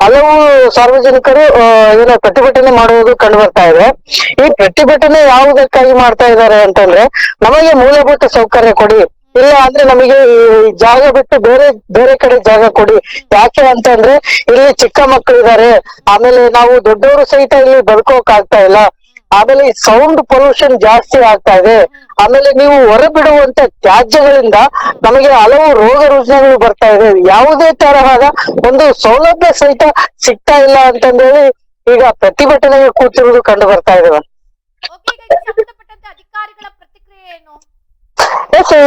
ಹಲವು ಸಾರ್ವಜನಿಕರು ಏನೋ ಪ್ರತಿಭಟನೆ ಮಾಡುವುದು ಕಂಡು ಬರ್ತಾ ಇದೆ. ಈ ಪ್ರತಿಭಟನೆ ಯಾವುದಕ್ಕಾಗಿ ಮಾಡ್ತಾ ಇದ್ದಾರೆ ಅಂತಂದ್ರೆ, ನಮಗೆ ಮೂಲಭೂತ ಸೌಕರ್ಯ ಕೊಡಿ. ಇಲ್ಲ ಅಂದ್ರೆ ನಮಗೆ ಜಾಗ ಬಿಟ್ಟು ಬೇರೆ ಬೇರೆ ಕಡೆ ಜಾಗ ಕೊಡಿ. ಯಾಕೆ ಅಂತಂದ್ರೆ, ಇಲ್ಲಿ ಚಿಕ್ಕ ಮಕ್ಕಳಿದ್ದಾರೆ. ಆಮೇಲೆ ನಾವು ದೊಡ್ಡವರು ಸಹಿತ ಇಲ್ಲಿ ಬದುಕೋಕ್ ಆಗ್ತಾ ಇಲ್ಲ. ಆಮೇಲೆ ಈ ಸೌಂಡ್ ಪೊಲ್ಯೂಷನ್ ಜಾಸ್ತಿ ಆಗ್ತಾ ಇದೆ. ಆಮೇಲೆ ನೀವು ಹೊರಬಿಡುವಂತ ತ್ಯಾಜ್ಯಗಳಿಂದ ನಮಗೆ ಹಲವು ರೋಗ ರುಜಿನಗಳು ಬರ್ತಾ ಇದೆ. ಯಾವುದೇ ತರಹದ ಒಂದು ಸೌಲಭ್ಯ ಸಹಿತ ಸಿಗ್ತಾ ಇಲ್ಲ ಅಂತಂದೇಳಿ ಈಗ ಪ್ರತಿಭಟನೆಗೆ ಕೂತಿರುವುದು ಕಂಡು ಬರ್ತಾ ಇದೆ. ಏನು?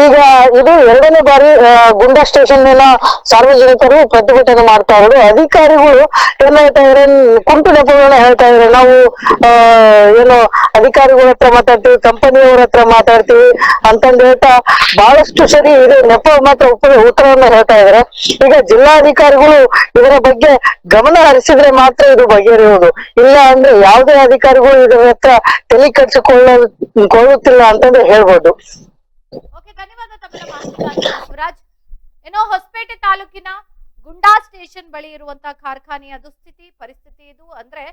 ಈಗ ಇದು ಎರಡನೇ ಬಾರಿ ಗುಂಡಾ ಸ್ಟೇಷನ್ ಸಾರ್ವಜನಿಕರು ಪ್ರತಿಭಟನೆ ಮಾಡ್ತಾ ಇರೋದು. ಅಧಿಕಾರಿಗಳು ಏನ್ ಹೇಳ್ತಾ ಇದ್ರೆ? ಕುಂಟು ನೆಪಗಳನ್ನ ಹೇಳ್ತಾ ಇದ್ರೆ. ನಾವು ಏನು ಅಧಿಕಾರಿಗಳ ಹತ್ರ ಮಾತಾಡ್ತೀವಿ, ಕಂಪನಿಯವರ ಹತ್ರ ಮಾತಾಡ್ತೀವಿ ಅಂತಂದ ಹೇಳ್ತಾ ಬಹಳಷ್ಟು ಸರಿ ಇದು ನೆಪ ಮಾತ್ರ ಉತ್ತರವನ್ನ ಹೇಳ್ತಾ ಇದಾರೆ. ಈಗ ಜಿಲ್ಲಾಧಿಕಾರಿಗಳು ಇದರ ಬಗ್ಗೆ ಗಮನ ಹರಿಸಿದ್ರೆ ಮಾತ್ರ ಇದು ಬಗೆಹರಿಯುವುದು ಇಲ್ಲ ಅಂದ್ರೆ ಯಾವುದೇ ಅಧಿಕಾರಿಗಳು ಇದರ ಹತ್ರ ತಲೆ ಕಟ್ಸಿಕೊಳ್ಳ ಕೊಳ್ಳುತ್ತಿಲ್ಲ ಅಂತಂದ್ರೆ ಹೇಳ್ಬೋದು. ಏನೋ ಹೊಸಪೇಟೆ ತಾಲೂಕಿನ ಗುಂಡಾ ಸ್ಟೇಷನ್ ಬಳಿ ಇರುವಂತಹ ಕಾರ್ಖಾನೆಯ ದುಸ್ಥಿತಿ, ಪರಿಸ್ಥಿತಿ ಇದು ಅಂದ್ರೆ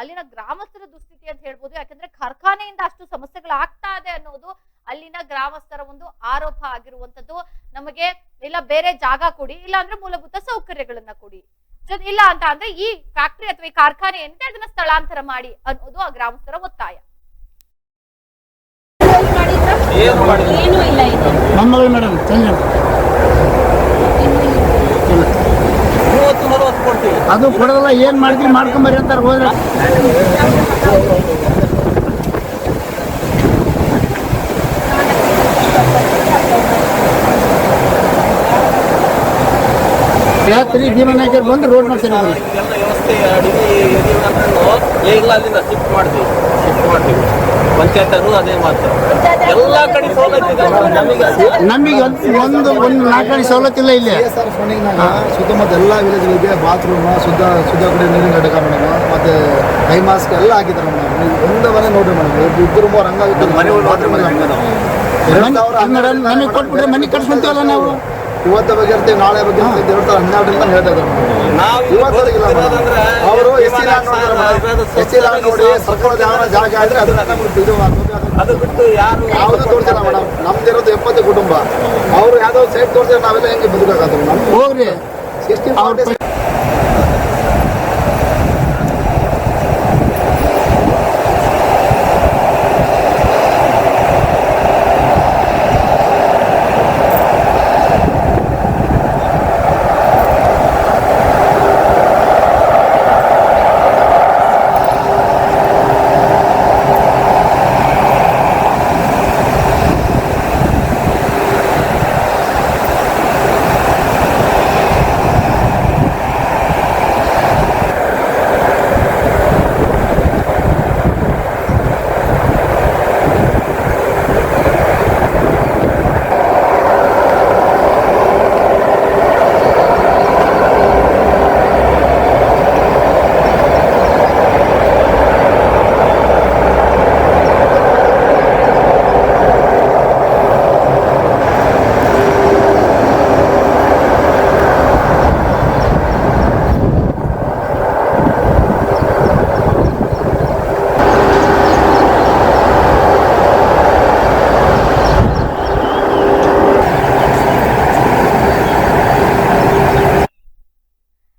ಅಲ್ಲಿನ ಗ್ರಾಮಸ್ಥರ ದುಸ್ಥಿತಿ ಅಂತ ಹೇಳ್ಬೋದು. ಯಾಕಂದ್ರೆ ಕಾರ್ಖಾನೆಯಿಂದ ಅಷ್ಟು ಸಮಸ್ಯೆಗಳಾಗ್ತಾ ಇದೆ ಅನ್ನೋದು ಅಲ್ಲಿನ ಗ್ರಾಮಸ್ಥರ ಒಂದು ಆರೋಪ ಆಗಿರುವಂತದ್ದು ನಮಗೆ ಇಲ್ಲ, ಬೇರೆ ಜಾಗ ಕೊಡಿ, ಇಲ್ಲ ಅಂದ್ರೆ ಮೂಲಭೂತ ಸೌಕರ್ಯಗಳನ್ನ ಕೊಡಿ. ಇಲ್ಲ ಅಂತ ಅಂದ್ರೆ ಈ ಫ್ಯಾಕ್ಟರಿ ಅಥವಾ ಈ ಕಾರ್ಖಾನೆ ಏನಿದೆ ಅದನ್ನ ಸ್ಥಳಾಂತರ ಮಾಡಿ ಅನ್ನೋದು ಆ ಗ್ರಾಮಸ್ಥರ ಒತ್ತಾಯ. ಏನೂ ಇಲ್ಲ ನಮ್ಮ ಮೊಮ್ಮಗಳು ಮೇಡಮ್ ಚೇಂಜ್ ಅದು ಕೊಡೋದಲ್ಲ ಏನ್ ಮಾಡ್ತೀವಿ ಮಾಡ್ಕೊಂಬರಿ ಅಂತಾರೆ ಹೋದ್ರೆ. ರಾತ್ರಿ ಭೀಮನಾಯಕರು ಬಂದು ರೋಡ್ ಮಾಡ್ತಾರೆ ಎಲ್ಲ ವ್ಯವಸ್ಥೆ ಅಡಿಗೆ ಇಲ್ಲ ಅಲ್ಲಿಂದ ಶಿಫ್ಟ್ ಮಾಡ್ತೀವಿ. ಶಿಫ್ಟ್ ಮಾಡ್ತೀವಿ. ಪಂಚಾಯತರು ಅದೇ ಮಾತು. ಎಲ್ಲ ಕಡೆ ಸವಲತ್ತಿದೆ ನಮಗೆ ನಮಗೆ ಒಂದು ಒಂದು ಒಂದು ಸವಲತ್ತು ಇಲ್ಲ ಇಲ್ಲಿ. ಸರ್ ಫಂಡಿಂಗ್ನಾಗ ಸುತ್ತಮುತ್ತ ಎಲ್ಲ ವಿಲೇಜ್ಗಳಿದೆ ಬಾತ್ರೂಮ್ ಶುದ್ಧ ಶುದ್ಧ ಕುಡಿಯೋ ನೀರಿನ ಘಟಕ ಮೇಡಮ್ ಮತ್ತೆ ಕೈ ಮಾಸ್ಕ್ ಎಲ್ಲ ಹಾಕಿದ್ದಾರೆ ಮೇಡಮ್. ನೀವು ಒಂದು ಮನೆ ನೋಡ್ರಿ ಮೇಡಮ್. ಇಬ್ಬರು ಮೂರು ಹಂಗಾಗಿ ಮನೆ ನಮಗೆ ಕೊಟ್ಬಿಟ್ರೆ ಮನೆ ಕಟ್ಸ್ಕೊಂತೀವಲ್ಲ ನಾವು? ಇವತ್ತು ಬಗ್ಗೆ ಇರ್ತೀವಿ ನಾಳೆ ಬಗ್ಗೆ ಇರ್ತೀವಿ ಎರಡು ಸಾವಿರ ಹನ್ನೆರಡರಿಂದ ಹೇಳ್ತಾ ಇದ್ದಾರೆ ಅವರು ಎಸ್ ಸಿ ಲ್ಯಾಂಡ್ ನೋಡ್ತಾರೆ ಎಸ್ ಸಿ ಲ್ಯಾಂಡ್ ನೋಡಿ ಸರ್ಕಾರದ ಯಾವ ಜಾಗ ಆದ್ರೆ ಅದು ನಮಗೆ ಇದು ಅದು ಬಿಟ್ಟು ಯಾರು ಯಾವ್ದು ತೋರಿಸಿಲ್ಲ ಮೇಡಮ್. ನಮ್ದಿರೋದು ಎಪ್ಪತ್ತು ಕುಟುಂಬ. ಅವ್ರು ಯಾವ್ದೋ ಸೈಡ್ ತೋರಿಸಿದ್ರೆ ನಾವೆಲ್ಲ ಹೆಂಗೆ ಬದುಕಾಗತ್ತೆ ಹೋಗ್ರಿ. ಸಿಕ್ಸ್ಟಿ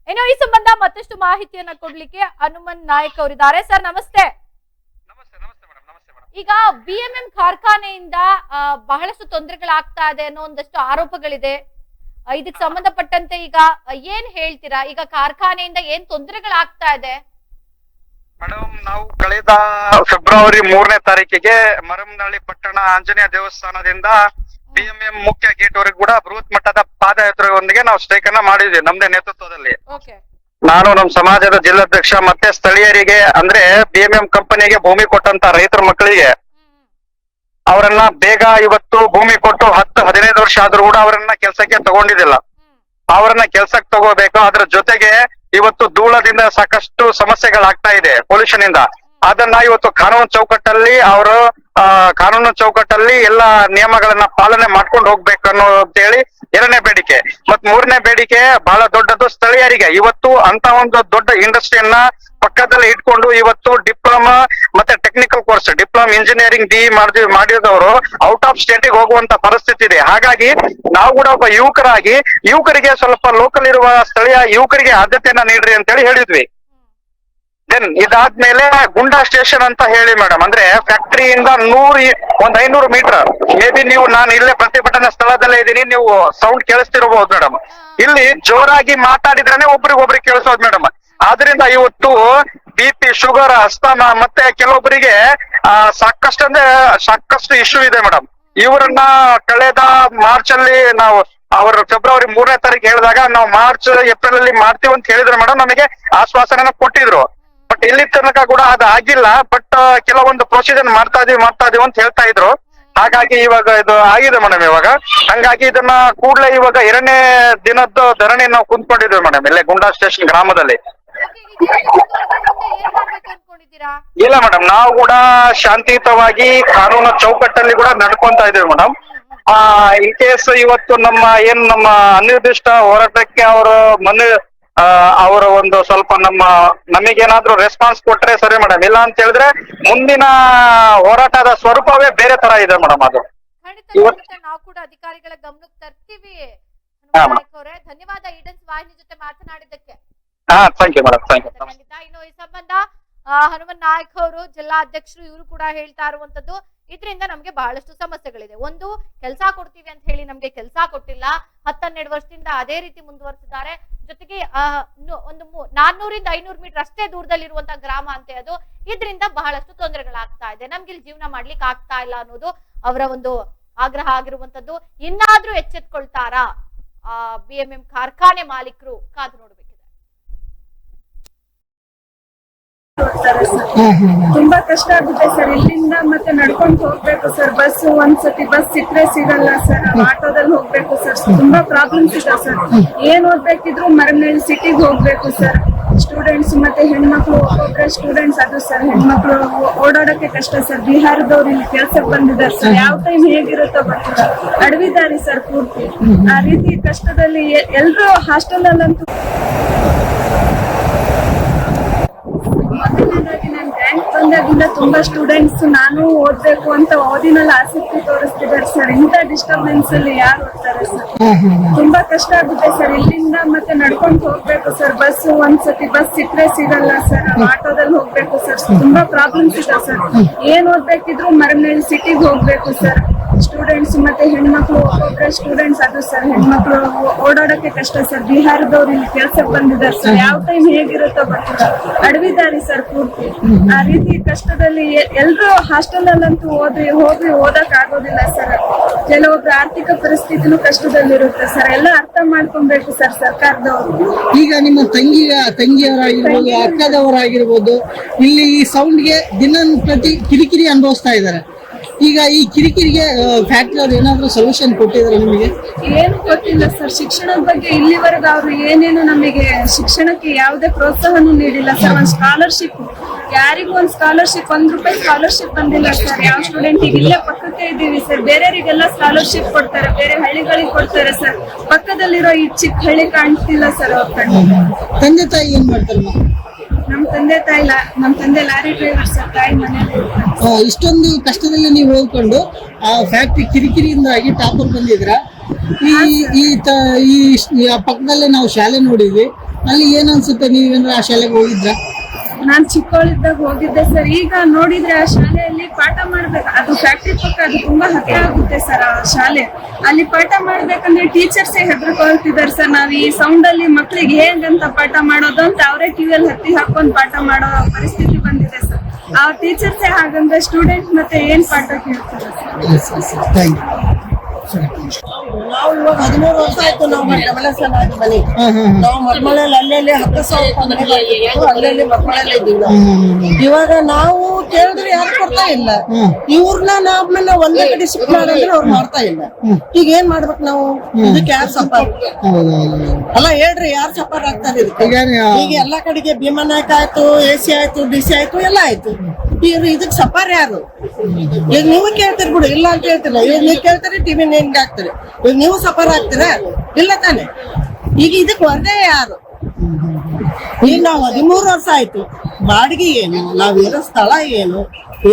ಇನ್ನು ಈ ಸಂಬಂಧ ಮತ್ತಷ್ಟು ಮಾಹಿತಿಯನ್ನ ಕೊಡ್ಲಿಕ್ಕೆ ಹನುಮನ್ ನಾಯಕ್ ಅವರಿದ್ದಾರೆ. ಸರ್ ನಮಸ್ತೆ. ಈಗ ಬಿಎಂಎಂ ಕಾರ್ಖಾನೆಯಿಂದ ಆ, ಬಹಳಷ್ಟು ತೊಂದರೆಗಳಾಗ್ತಾ ಇದೆ ಅನ್ನೋ ಒಂದಷ್ಟು ಆರೋಪಗಳಿದೆ. ಇದಕ್ಕೆ ಇದಕ್ ಸಂಬಂಧಪಟ್ಟಂತೆ ಈಗ ಏನ್ ಹೇಳ್ತೀರಾ? ಈಗ ಕಾರ್ಖಾನೆಯಿಂದ ಏನ್ ತೊಂದರೆಗಳಾಗ್ತಾ ಇದೆ? ಮೇಡಮ್ ನಾವು ಕಳೆದ ಫೆಬ್ರವರಿ ಮೂರನೇ ತಾರೀಕಿಗೆ ಮರಮನಹಳ್ಳಿ ಪಟ್ಟಣ ಆಂಜನೇಯ ದೇವಸ್ಥಾನದಿಂದ ಬಿಎಂಎಂ ಮುಖ್ಯ ಗೇಟ್ ವರೆಗೂ ಕೂಡ ಬೃಹತ್ ಮಟ್ಟದ ಪಾದಯಾತ್ರೆಯೊಂದಿಗೆ ನಾವು ಸ್ಟ್ರೈಕ್ ಅನ್ನ ಮಾಡಿದ್ವಿ ನಮ್ದೇ ನೇತೃತ್ವದಲ್ಲಿ. ಓಕೆ. ನಾನು ನಮ್ಮ ಸಮಾಜದ ಜಿಲ್ಲಾಧ್ಯಕ್ಷ, ಮತ್ತೆ ಸ್ಥಳೀಯರಿಗೆ, ಅಂದ್ರೆ ಬಿಎಂಎಂ ಕಂಪನಿಗೆ ಭೂಮಿ ಕೊಟ್ಟಂತ ರೈತರ ಮಕ್ಕಳಿಗೆ ಅವರನ್ನ ಬೇಗ ಇವತ್ತು ಭೂಮಿ ಕೊಟ್ಟು ಹತ್ತು, ಹದಿನೈದು ವರ್ಷ ಆದ್ರೂ ಕೂಡ ಅವರನ್ನ ಕೆಲಸಕ್ಕೆ ತಗೊಂಡಿದ್ದಿಲ್ಲ. ಅವರನ್ನ ಕೆಲ್ಸಕ್ಕೆ ತಗೋಬೇಕು, ಅದ್ರ ಜೊತೆಗೆ ಇವತ್ತು ಧೂಳದಿಂದ ಸಾಕಷ್ಟು ಸಮಸ್ಯೆಗಳಾಗ್ತಾ ಇದೆ ಪೊಲ್ಯೂಷನ್ ಇಂದ ಅದನ್ನ ಇವತ್ತು ಕಾನೂನು ಚೌಕಟ್ಟಲ್ಲಿ ಅವರು ಕಾನೂನು ಚೌಕಟ್ಟಲ್ಲಿ ಎಲ್ಲ ನಿಯಮಗಳನ್ನ ಪಾಲನೆ ಮಾಡ್ಕೊಂಡು ಹೋಗ್ಬೇಕು ಅನ್ನೋ ಅಂತ ಹೇಳಿ ಎರಡನೇ ಬೇಡಿಕೆ. ಮತ್ ಮೂರನೇ ಬೇಡಿಕೆ ಬಹಳ ದೊಡ್ಡದು ಸ್ಥಳೀಯರಿಗೆ. ಇವತ್ತು ಅಂತ ಒಂದು ದೊಡ್ಡ ಇಂಡಸ್ಟ್ರಿಯನ್ನ ಪಕ್ಕದಲ್ಲಿ ಇಟ್ಕೊಂಡು ಇವತ್ತು ಡಿಪ್ಲೊಮಾ ಮತ್ತೆ technical course, diploma engineering D ಮಾಡಿ ಮಾಡಿದವರು ಔಟ್ ಆಫ್ ಸ್ಟೇಟಿಗೆ ಹೋಗುವಂತ ಪರಿಸ್ಥಿತಿ ಇದೆ. ಹಾಗಾಗಿ ನಾವು ಕೂಡ ಒಬ್ಬ ಯುವಕರಾಗಿ, ಯುವಕರಿಗೆ ಸ್ವಲ್ಪ ಲೋಕಲ್ ಇರುವ ಸ್ಥಳೀಯ ಯುವಕರಿಗೆ ಆದ್ಯತೆಯನ್ನ ನೀಡ್ರಿ ಅಂತೇಳಿ ಹೇಳಿದ್ವಿ. ದೆನ್ ಇದಾದ್ಮೇಲೆ ಗುಂಡಾ ಸ್ಟೇಷನ್ ಅಂತ ಹೇಳಿ ಮೇಡಮ್ ಅಂದ್ರೆ ಫ್ಯಾಕ್ಟರಿಯಿಂದ ನೂರು ಒಂದ್ ಐನೂರು ಮೀಟರ್ ಮೇ ಬಿ ನೀವು ನಾನು ಇಲ್ಲೇ ಪ್ರತಿಭಟನಾ ಸ್ಥಳದಲ್ಲೇ ಇದ್ದೀನಿ ನೀವು ಸೌಂಡ್ ಕೇಳಿಸ್ತಿರಬಹುದು ಮೇಡಮ್ ಇಲ್ಲಿ ಜೋರಾಗಿ ಮಾತಾಡಿದ್ರೇನೆ ಒಬ್ರಿಗೊಬ್ರಿಗೆ ಕೇಳಿಸೋದು ಮೇಡಮ್ ಆದ್ರಿಂದ ಇವತ್ತು ಬಿ ಪಿ ಶುಗರ್ ಅಸ್ತಮ ಮತ್ತೆ ಕೆಲವೊಬ್ಬರಿಗೆ ಆ, ಸಾಕಷ್ಟು ಅಂದ್ರೆ ಸಾಕಷ್ಟು ಇಶ್ಯೂ ಇದೆ ಮೇಡಮ್ ಇವರನ್ನ ಕಳೆದ ಮಾರ್ಚ್ ಅಲ್ಲಿ ನಾವು ಅವರು ಫೆಬ್ರವರಿ ಮೂರನೇ ತಾರೀಕು ಹೇಳಿದಾಗ ನಾವು ಮಾರ್ಚ್ ಏಪ್ರಿಲ್ ಅಲ್ಲಿ ಮಾಡ್ತೀವಿ ಅಂತ ಹೇಳಿದ್ರು ಮೇಡಮ್ ನಮಗೆ ಆಶ್ವಾಸನೆ ಕೊಟ್ಟಿದ್ರು. ಇಲ್ಲಿ ತನಕ ಕೂಡ ಅದು ಆಗಿಲ್ಲ ಬಟ್ ಕೆಲವೊಂದು ಪ್ರೊಸೀಜರ್ ಮಾಡ್ತಾ ಇದೀವಿ ಮಾಡ್ತಾ ಇದೀವಿ ಅಂತ ಹೇಳ್ತಾ ಇದ್ರು. ಹಾಗಾಗಿ ಇವಾಗ ಇದು ಆಗಿದೆ ಮೇಡಮ್ ಇವಾಗ. ಹಂಗಾಗಿ ಇದನ್ನ ಕೂಡಲೇ ಇವಾಗ ಎರಡನೇ ದಿನದ್ದು ಧರಣಿ ನಾವು ಕುಂತ್ಕೊಂಡಿದ್ವಿ ಮೇಡಮ್ ಇಲ್ಲೇ ಗುಂಡಾ ಸ್ಟೇಷನ್ ಗ್ರಾಮದಲ್ಲಿ. ಇಲ್ಲ ಮೇಡಮ್ ನಾವು ಕೂಡ ಶಾಂತಿಯುತವಾಗಿ ಕಾನೂನು ಚೌಕಟ್ಟಲ್ಲಿ ಕೂಡ ನಡ್ಕೊಂತ ಇದೀವಿ ಮೇಡಮ್ ಆ ಇನ್ ಕೇಸ್ ಇವತ್ತು ನಮ್ಮ, ಏನ್ ನಮ್ಮ ಅನಿರ್ದಿಷ್ಟ ಹೋರಾಟಕ್ಕೆ ಅವರು ಮನೆ ಅವರ ಒಂದು ಸ್ವಲ್ಪ ನಮ್ಮ ನಮಗೇನಾದ್ರೂ ರೆಸ್ಪಾನ್ಸ್ ಕೊಟ್ರೆ ಸರಿ ಮೇಡಮ್ ಇಲ್ಲ ಅಂತ ಹೇಳಿದ್ರೆ ಮುಂದಿನ ಹೋರಾಟದ ಸ್ವರೂಪವೇ ಬೇರೆ ತರ ಇದೆ ಮೇಡಮ್ ಅದು. ನಾವು ಕೂಡ ಅಧಿಕಾರಿಗಳ ಗಮನಕ್ಕೆ ತರ್ತೀವಿ. ಧನ್ಯವಾದ ಈಡನ್ಸ್ ವಾಹಿನಿ ಜೊತೆ ಮಾತನಾಡಿದ್ದಕ್ಕೆ. ಹಾ thank you madam thank you ಇನ್ನು ಈ ಸಂಬಂಧ ಹನುಮನ್ ನಾಯಕ್ ಅವರು ಜಿಲ್ಲಾ ಅಧ್ಯಕ್ಷರು ಇವರು ಕೂಡ ಹೇಳ್ತಾ ಇರುವಂತದ್ದು. ಇದರಿಂದ ನಮ್ಗೆ ಬಹಳಷ್ಟು ಸಮಸ್ಯೆಗಳಿದೆ. ಒಂದು, ಕೆಲಸ ಕೊಡ್ತೀವಿ ಅಂತ ಹೇಳಿ ನಮ್ಗೆ ಕೆಲಸ ಕೊಟ್ಟಿಲ್ಲ. ಹತ್ತನ್ನೆರಡು ವರ್ಷದಿಂದ ಅದೇ ರೀತಿ ಮುಂದುವರಿಸಿದ್ದಾರೆ. ಜೊತೆಗೆ ಒಂದು ನಾನ್ನೂರಿಂದ ಐನೂರು ಮೀಟರ್ ಅಷ್ಟೇ ದೂರದಲ್ಲಿರುವಂತಹ ಗ್ರಾಮ ಅಂತೆ ಅದು. ಇದರಿಂದ ಬಹಳಷ್ಟು ತೊಂದರೆಗಳಾಗ್ತಾ ಇದೆ. ನಮ್ಗೆ ಇಲ್ಲಿ ಜೀವನ ಮಾಡ್ಲಿಕ್ಕೆ ಆಗ್ತಾ ಇಲ್ಲ ಅನ್ನೋದು ಅವರ ಒಂದು ಆಗ್ರಹ ಆಗಿರುವಂತದ್ದು ಇನ್ನಾದ್ರೂ ಎಚ್ಚೆತ್ಕೊಳ್ತಾರಾ? ಬಿ ಎಂ ಎಂ ಕಾರ್ಖಾನೆ ಮಾಲೀಕರು ಕಾದು ನೋಡ್ಬೇಕು. ತುಂಬಾ ಕಷ್ಟ ಆಗುತ್ತೆ ಸರ್. ಇಲ್ಲಿಂದ ಮತ್ತೆ ನಡ್ಕೊಂಡು ಹೋಗ್ಬೇಕು ಸರ್. ಬಸ್ ಒಂದ್ಸತಿ ಬಸ್ ಸಿಕ್ಕರೆ ಸಿಗಲ್ಲ ಸರ್. ಆಟೋದಲ್ಲಿ ಹೋಗ್ಬೇಕು ಸರ್. ತುಂಬಾ ಪ್ರಾಬ್ಲಮ್ಸ್ ಇದೆ ಸರ್. ಏನ್ ಓದ್ಬೇಕಿದ್ರು ಮರಮೇಲ್ ಸಿಟಿಗೆ ಹೋಗ್ಬೇಕು ಸರ್. ಸ್ಟೂಡೆಂಟ್ಸ್ ಮತ್ತೆ ಹೆಣ್ಮಕ್ಳು ಒಬ್ಬೊಬ್ರೆ ಸ್ಟೂಡೆಂಟ್ಸ್ ಅದು ಸರ್. ಹೆಣ್ಮಕ್ಳು ಓಡಾಡಕ್ಕೆ ಕಷ್ಟ ಸರ್. ಬಿಹಾರದವ್ರು ಇಲ್ಲಿ ಕೆಲ್ಸಕ್ಕೆ ಬಂದಿದ್ದಾರೆ ಸರ್. ಯಾವ ಟೈಮ್ ಹೇಗಿರುತ್ತೋ ಗೊತ್ತಿಲ್ಲ. ಅಡವಿದಾರಿ ಸರ್ ಪೂರ್ತಿ. ಆ ರೀತಿ ಕಷ್ಟದಲ್ಲಿ ಎಲ್ರು ಹಾಸ್ಟೆಲ್ ಅಲ್ಲಂತೂ ಮೊದಲನೇದಾಗಿ ನಾನು ಬ್ಯಾಂಕ್ ಬಂದಾಗಿಂದ ತುಂಬಾ ಸ್ಟೂಡೆಂಟ್ಸ್ ನಾನು ಓದ್ಬೇಕು ಅಂತ ಓದಿನಲ್ಲಿ ಆಸಕ್ತಿ ತೋರಿಸ್ತಿದ್ದಾರೆ ಸರ್ ಇಂಥ ಡಿಸ್ಟರ್ಬೆನ್ಸ್ ಅಲ್ಲಿ ಯಾರು ಓದ್ತಾರೆ ಸರ್ ತುಂಬಾ ಕಷ್ಟ ಆಗುತ್ತೆ ಸರ್ ಇಲ್ಲಿಂದ ಮತ್ತೆ ನಡ್ಕೊಂಡು ಹೋಗ್ಬೇಕು ಸರ್ ಬಸ್ ಒಂದ್ಸತಿ ಬಸ್ ಸಿಕ್ಕರೆ ಸಿಗಲ್ಲ ಸರ್ ಆಟೋದಲ್ಲಿ ಹೋಗ್ಬೇಕು ಸರ್ ತುಂಬಾ ಪ್ರಾಬ್ಲಮ್ಸ್ ಇದೆ ಸರ್ ಏನ್ ಓದ್ಬೇಕಿದ್ರು ಮರಮೇಲ್ ಸಿಟಿಗೆ ಹೋಗ್ಬೇಕು ಸರ್ ಸ್ಟೂಡೆಂಟ್ಸ್ ಮತ್ತೆ ಹೆಣ್ಮಕ್ಳು ಒಬ್ಬೊಬ್ರೆ ಸ್ಟೂಡೆಂಟ್ಸ್ ಅದು ಸರ್ ಹೆಣ್ಮಕ್ಳು ಓಡಾಡೋಕೆ ಓಡಾಡಕ್ಕೆ ಕಷ್ಟ ಸರ್ ಬಿಹಾರದವ್ರು ಇಲ್ಲಿ ಕೆಲ್ಸಕ್ಕೆ ಬಂದಿದ್ದಾರೆ ಸರ್ ಯಾವ ಟೈಮ್ ಹೇಗಿರುತ್ತೋ ಗೊತ್ತಿಲ್ಲ. ಅಡವಿದಾರಿ ಸರ್ ಪೂರ್ತಿ. ಆ ರೀತಿ ಕಷ್ಟದಲ್ಲಿ ಎಲ್ರು ಹಾಸ್ಟೆಲ್ ಅಲ್ಲಂತೂ ಓದ್ರಿ ಹೋಗಿ ಓದಕ್ ಆಗೋದಿಲ್ಲ ಸರ್ ಕೆಲವೊಬ್ರು ಆರ್ಥಿಕ ಪರಿಸ್ಥಿತಿನೂ ಕಷ್ಟದಲ್ಲಿರುತ್ತೆ ಸರ್ ಎಲ್ಲ ಅರ್ಥ ಮಾಡ್ಕೊಬೇಕು ಸರ್ ಸರ್ಕಾರದವ್ರು. ಈಗ ನಿಮ್ಮ ತಂಗಿಯ ತಂಗಿಯವರಾಗಿರ್ಬೋದು ಅಕ್ಕದವರಾಗಿರ್ಬೋದು ಇಲ್ಲಿ ಈ ಸೌಂಡ್ಗೆ ದಿನ ಪ್ರತಿ ಕಿರಿಕಿರಿ ಅನುಭವಿಸ್ತಾ ಇದ್ದಾರೆ. ಈಗ ಈ ಕಿರಿಕಿರಿಗೆ ಫ್ಯಾಕ್ಟ್ರಿ ಅವ್ರು ಏನಾದ್ರು ಸೊಲ್ಯೂಷನ್ ಕೊಟ್ಟಿದ್ದಾರೆ ನಿಮಗೆ? ಏನು ಗೊತ್ತಿಲ್ಲ ಸರ್. ಶಿಕ್ಷಣದ ಬಗ್ಗೆ ಇಲ್ಲಿವರೆಗೂ ಅವರು ಏನೇನು ನಮಗೆ ಶಿಕ್ಷಣಕ್ಕೆ ಯಾವುದೇ ಪ್ರೋತ್ಸಾಹನೂ ನೀಡಿಲ್ಲ ಸರ್. ಒಂದು ಸ್ಕಾಲರ್ಶಿಪ್ ಯಾರಿಗೂ ಒಂದು ಸ್ಕಾಲರ್ಶಿಪ್ ಒಂದ್ ರೂಪಾಯಿ ಸ್ಕಾಲರ್ಶಿಪ್ ಬಂದಿಲ್ಲ ಸರ್. ಯಾವ ಸ್ಟೂಡೆಂಟ್ ಇಲ್ಲೇ ಪಕ್ಕಕ್ಕೆ ಇದ್ದೀವಿ ಸರ್. ಬೇರೆಯವರಿಗೆಲ್ಲ ಸ್ಕಾಲರ್ಶಿಪ್ ಕೊಡ್ತಾರೆ ಬೇರೆ ಹಳ್ಳಿಗಳಿಗೆ ಕೊಡ್ತಾರೆ ಸರ್. ಪಕ್ಕದಲ್ಲಿರೋ ಈ ಚಿಕ್ಕ ಹಳ್ಳಿ ಕಾಣ್ತಿಲ್ಲ ಸರ್ ಅವ್ರ ಕಣ್ಣು. ತಂದೆ ತಾಯಿ ಏನ್ ಮಾಡ್ತಾರಮ್ಮ ತಂದೆ ತಾಯಿ ನಮ್ಮ ನಮ್ ತಂದೆ ಲಾರಿ ಡ್ರೈವರ್ ಸರ್ ತಾಯಿ ಇಷ್ಟೊಂದು ಕಷ್ಟದಲ್ಲಿ ನೀವು ಹೋಗ್ಕೊಂಡು, ಆ ಫ್ಯಾಕ್ಟ್ರಿ ಕಿರಿಕಿರಿಯಿಂದಾಗಿ ಟಾಪರ್ ಬಂದಿದ್ರ ಈ ಈ ಈ ಪಕ್ಕದಲ್ಲೇ ನಾವು ಶಾಲೆ ನೋಡಿದ್ವಿ. ಅಲ್ಲಿ ಏನ್ ಅನ್ಸುತ್ತೆ ನೀವೇನಾದ್ರು ಆ ಶಾಲೆಗೆ ಹೋಗಿದ್ರ? ನಾನ್ ಚಿಕ್ಕವಳಿದ್ದಾಗ ಹೋಗಿದ್ದೆ ಸರ್. ಈಗ ನೋಡಿದ್ರೆ ಆ ಶಾಲೆಯಲ್ಲಿ ಪಾಠ ಮಾಡ್ಬೇಕು. ಅದು ಫ್ಯಾಕ್ಟ್ರಿ ಪಕ್ಕ ಅದು ತುಂಬಾ ಹತ್ತಿರ ಆಗುತ್ತೆ ಸರ್ ಆ ಶಾಲೆ. ಅಲ್ಲಿ ಪಾಠ ಮಾಡ್ಬೇಕಂದ್ರೆ ಟೀಚರ್ಸೇ ಹೆದರ್ಕೊಳ್ತಿದ್ದಾರೆ ಸರ್. ನಾವ್ ಈ ಸೌಂಡ್ ಅಲ್ಲಿ ಮಕ್ಳಿಗೆ ಹೇಗಂತ ಪಾಠ ಮಾಡೋದು ಅಂತ ಅವರೇ ಟಿವಿಯಲ್ಲಿ ಹತ್ತಿ ಹಾಕೊಂಡ್ ಪಾಠ ಮಾಡೋ ಪರಿಸ್ಥಿತಿ ಬಂದಿದೆ ಸರ್. ಆ ಟೀಚರ್ಸೇ ಹಾಗಂದ್ರೆ ಸ್ಟೂಡೆಂಟ್ ಮತ್ತೆ ಏನ್ ಪಾಠ ಕೇಳ್ತಾರೆ ನಾವು ಇವಾಗ ಹದಿಮೂರು ವರ್ಷ ಆಯ್ತು ನಾವು ಡೆವಲಪ್ಷನ್ ಆಗಿ ಮನೆ ನಾವು ಮರ್ಮಳಲ್ಲಿ ಅಲ್ಲಲ್ಲಿ ಹತ್ತು ಸಾವಿರ ಅಲ್ಲಲ್ಲಿ ಮರ್ಮಳಲ್ಲೇ ಇದ್ದೀವಿ. ನಾವು ಇವಾಗ ನಾವು ಕೇಳಿದ್ರೆ ಯಾರು ಕೊಡ್ತಾ ಇಲ್ಲ. ಇವ್ರನ್ನ ನಾವ್ಮೇಲೆ ಒಂದೇ ಕಡೆ ಶಿಫ್ಟ್ ಮಾಡಿದ್ರೆ ಅವ್ರು ಮಾಡ್ತಾ ಇಲ್ಲ. ಈಗ ಏನ್ ಮಾಡ್ಬೇಕು ನಾವು? ಇದಕ್ಕೆ ಯಾರು ಸಪೋರ್ಟ್? ಅಲ್ಲ ಹೇಳ್ರಿ ಯಾರು ಸಪೋರ್ಟ್ ಆಗ್ತಾರೆ ಇದಕ್ಕೆ? ಈಗ ಎಲ್ಲಾ ಕಡೆಗೆ ಭೀಮಾ ನಾಯ್ಕ ಆಯ್ತು ಎ ಸಿ ಆಯ್ತು ಡಿ ಸಿ ಆಯ್ತು ಎಲ್ಲ ಆಯ್ತು. ಇವ್ರು ಇದಕ್ ಸಪಾರ್ ಯಾರು? ಈಗ ನೀವು ಕೇಳ್ತೀರಿ ಬಿಡು ಇಲ್ಲ ಅಂತ ಹೇಳ್ತಿಲ್ಲ. ಈಗ ನೀವು ಕೇಳ್ತಾರೆ ಟಿವಿ ಹೆಂಗ ಹಾಕ್ತೀರಿ. ಈಗ ನೀವು ಸಫರ್ ಆಗ್ತೀರಾ? ಇಲ್ಲ ತಾನೆ. ಈಗ ಇದಕ್ ಹೊರದೇ ಯಾರು? ಈಗ ನಾವ್ ಹದಿಮೂರು ವರ್ಷ ಆಯ್ತು. ಬಾಡಿಗೆ ಏನು? ನಾವಿರೋ ಸ್ಥಳ ಏನು?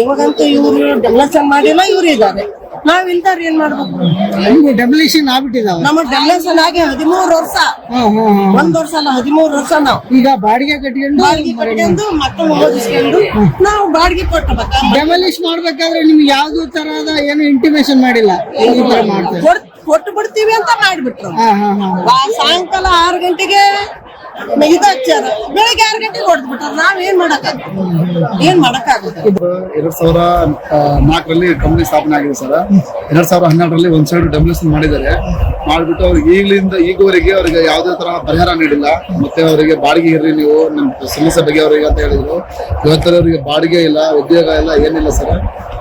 ಇವಾಗಂತೂ ಇವ್ರು ಡೆವಲಪ್ಷನ್ ಮಾಡಿಲ್ಲ ಇವ್ರು ಇದ್ದಾರೆ. ನಾವ್ ಇಂತಾರ ಏನ್ ಮಾಡ್ಬೇಕು? ನಿಮ್ಗೆ ಡೆಮೊಲಿಷನ್ ಆಗ್ಬಿಟ್ಟಿದಾವ. ನಮ್ಮ ಡೆವಲೇಷನ್ ಆಗಿ ಹದಿಮೂರು ವರ್ಷ. ಒಂದ್ ವರ್ಷ ಅಲ್ಲ ಹದಿಮೂರು ವರ್ಷ ನಾವು. ಈಗ ಬಾಡಿಗೆ ಕಟ್ಕೊಂಡು ಬಾಡಿಗೆ ಕಟ್ಕೊಂಡು ಮಕ್ಕಳು ಓದಿಸ್ಕೊಂಡು ನಾವು ಬಾಡಿಗೆ ಕೊಟ್ಟಬೇಕು ಡೆಮೊಲಿಷ್ ಮಾಡ್ಬೇಕಾದ್ರೆ ನಿಮ್ಗೆ ಯಾವ್ದು ತರಹದ ಏನು ಇಂಟಿಮೇಷನ್ ಮಾಡಿಲ್ಲ. ಈ ತರ ಮಾಡ್ತಾರೆ. ಕೊಟ್ಟು ಬಿಡ್ತೀವಿ ಅಂತ ಮಾಡ್ಬಿಟ್ರು. ಹಾ ಹಾ ಹಾ ಆ ಸಾಯಂಕಾಲ ಆರು ಗಂಟೆಗೆ ಇದು ಹಚ್ಚಾರ. ಬೆಳಿಗ್ಗೆ ಆರು ಗಂಟೆಗೆ ಹೊಡೆದ್ಬಿಟ್ರು. ನಾವ್ ಏನ್ ಮಾಡಕ್ ಏನ್ ಮಾಡಕ್ಕಾಗುತ್ತೆ ಎರಡ್ ಸಾವಿರ ನಾಲ್ಕರಲ್ಲಿ ಕಂಪನಿ ಸ್ಥಾಪನೆ ಆಗಿದೆ ಸರ್. ಎರಡ್ ಸಾವಿರ ಹನ್ನೆರಡರಲ್ಲಿ ಒಂದ್ ಸೈಡ್ ಡಬ್ಲ್ಯೂಸ್ ಮಾಡಿದ್ದಾರೆ. ಮಾಡ್ಬಿಟ್ಟು ಅವ್ರಿಗೆ ಈಗಲಿಂದ ಈಗವರೆಗೆ ಅವರಿಗೆ ಯಾವುದೇ ತರ ಪರಿಹಾರ ನೀಡಿಲ್ಲ. ಮತ್ತೆ ಅವರಿಗೆ ಬಾಡಿಗೆ ಇರ್ರಿ ನೀವು ನಿಮ್ ಸಮಸ್ಯೆ ಬಗ್ಗೆ ಅವರಿಗೆ ಅಂತ ಹೇಳಿದ್ರು. ಇವತ್ತರ ಅವರಿಗೆ ಬಾಡಿಗೆ ಇಲ್ಲ ಉದ್ಯೋಗ ಇಲ್ಲ ಏನಿಲ್ಲ ಸರ್.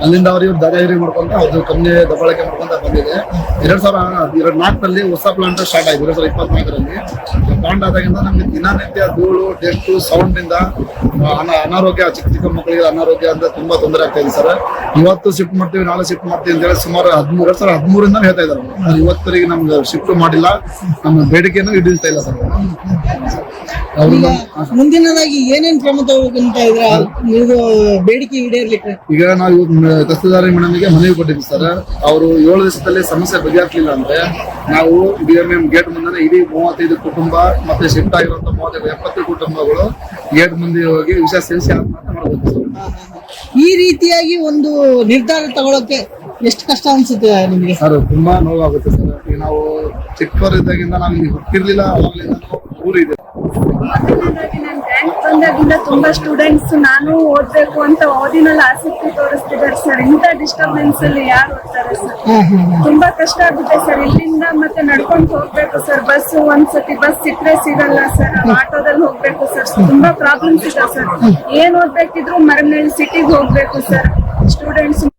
ಅಲ್ಲಿಂದ ಅವ್ರಿಗೆ ದಾದಾಗಿರಿ ಮಾಡ್ಕೊಂತ ಅದು ಕಂಪ್ನಿ ದಬ್ಬಾಳಿಕೆ ಮಾಡ್ಕೊಂತ ಬಂದಿದೆ. ಎರಡ್ ಸಾವಿರ ಎರಡ್ ನಾಲ್ಕರಲ್ಲಿ ಹೊಸ ಪ್ಲಾಂಟ್ ಸ್ಟಾರ್ಟ್ ಆಯ್ತು ಎರಡ್ ಸಾವಿರದ ಇಪ್ಪತ್ನಾಲ್ಕರಲ್ಲಿ. ಪ್ಲಾಂಟ್ ಆದಾಗಿಂದ ನಮಗೆ ದಿನನಿತ್ಯ ಧೂಳು ಡೆಸ್ಟು ಸೌಂಡ್ ಇಂದ ಅನ- ಅನಾರೋಗ್ಯ, ಚಿಕ್ಕ ಚಿಕ್ಕ ಮಕ್ಕಳಿಗೆ ಅನಾರೋಗ್ಯ ಅಂತ ತುಂಬಾ ತೊಂದರೆ ಆಗ್ತಾ ಇದೆ ಸರ್. ಇವತ್ತು ಶಿಫ್ಟ್ ಮಾಡ್ತೀವಿ, ನಾಳೆ ಶಿಫ್ಟ್ ಮಾಡ್ತೀವಿ ಅಂತ ಹೇಳಿ ಸುಮಾರು ಹದಿಮೂರು ಸಾವಿರದ ಹದಿಮೂರಿಂದ ಹೇಳ್ತಾ ಇದ್ದಾರೆ ಇವತ್ತರಿಗೆ ನಮ್ಗೆ ಶಿಫ್ಟ್ ಮಾಡಿಲ್ಲ, ನಮ್ಮ ಬೇಡಿಕೆಯನ್ನು ಈಡೇರಿಸ್ತಾ ಇಲ್ಲ ಸರ್ ಈಗ ಮುಂದಿನದಾಗಿ ಏನೇನ್ ಕ್ರಮ ತಗೋಬೇಕಂತ ಇದ್ರ ನೀವು ಬೇಡಿಕೆ ಈಡೇರ್ಲಿಕ್ಕೆ? ಈಗ ನಾವು ತಹಸೀಲ್ದಾರಿ ಮೇಡಮ್ಗೆ ಮನವಿ ಕೊಟ್ಟಿದ್ವಿ ಸರ್. ಅವರು ಏಳು ದಿವಸದಲ್ಲಿ ಸಮಸ್ಯೆ ಬಗೆಹರಿಸಲಿಲ್ಲ ಅಂದ್ರೆ ನಾವು ಡಿ ಎಂ ಎಂ ಗೇಟ್ ಮುಂದೆ ಇಡೀ ಮೂವತ್ತೈದು ಕುಟುಂಬ ಮತ್ತೆ ಶಿಫ್ಟ್ ಆಗಿರುವಂತ ಮೂವತ್ತೈದು ಎಪ್ಪತ್ತು ಕುಟುಂಬಗಳು ಗೇಟ್ ಮುಂದೆ ಹೋಗಿ ವಿಷಯ ಸೇರಿಸಿ ಆತ್ಮಹತ್ಯೆ ಮಾಡ್ಬೋದು ಸರ್. ಈ ರೀತಿಯಾಗಿ ಒಂದು ನಿರ್ಧಾರ ತಗೊಳಕ್ಕೆ ಎಷ್ಟು ಕಷ್ಟ ಅನ್ಸುತ್ತೆ ನಿಮಗೆ? ಸರ್ ತುಂಬಾ ನೋವಾಗುತ್ತೆ ಸರ್. ಈಗ ನಾವು ಚಿಕ್ಕವರಿದ್ದಾಗಿಂದ ನಾವು ಇಲ್ಲಿ ಹುಟ್ಟಿರ್ಲಿಲ್ಲ ಅವಾಗಲಿಂದ ಊರು ಇದೆ ಮೊದಲನೇದಾಗಿ ನಾನು ಬಂದಾಗಿಂದ ತುಂಬಾ ಸ್ಟೂಡೆಂಟ್ಸ್ ನಾನು ಓದ್ಬೇಕು ಅಂತ ಓದಿನಲ್ಲಿ ಆಸಕ್ತಿ ತೋರಿಸ್ತಿದ್ದಾರೆ ಸರ್ ಇಂಥ ಡಿಸ್ಟರ್ಬೆನ್ಸ್ ಅಲ್ಲಿ ಯಾರು ಓದ್ತಾರೆ ಸರ್ ತುಂಬಾ ಕಷ್ಟ ಆಗುತ್ತೆ ಸರ್ ಇಲ್ಲಿಂದ ಮತ್ತೆ ನಡ್ಕೊಂಡು ಹೋಗ್ಬೇಕು ಸರ್ ಬಸ್ ಒಂದ್ಸತಿ ಬಸ್ ಸಿಕ್ಕರೆ ಸಿಗಲ್ಲ ಸರ್ ಆಟೋದಲ್ಲಿ ಹೋಗ್ಬೇಕು ಸರ್ ತುಂಬಾ ಪ್ರಾಬ್ಲಮ್ಸ್ ಇದೆ ಸರ್ ಏನ್ ಓದ್ಬೇಕಿದ್ರು ಮರಮನಹಳ್ಳಿ ಸಿಟಿಗೆ ಹೋಗ್ಬೇಕು ಸರ್ ಸ್ಟೂಡೆಂಟ್ಸ್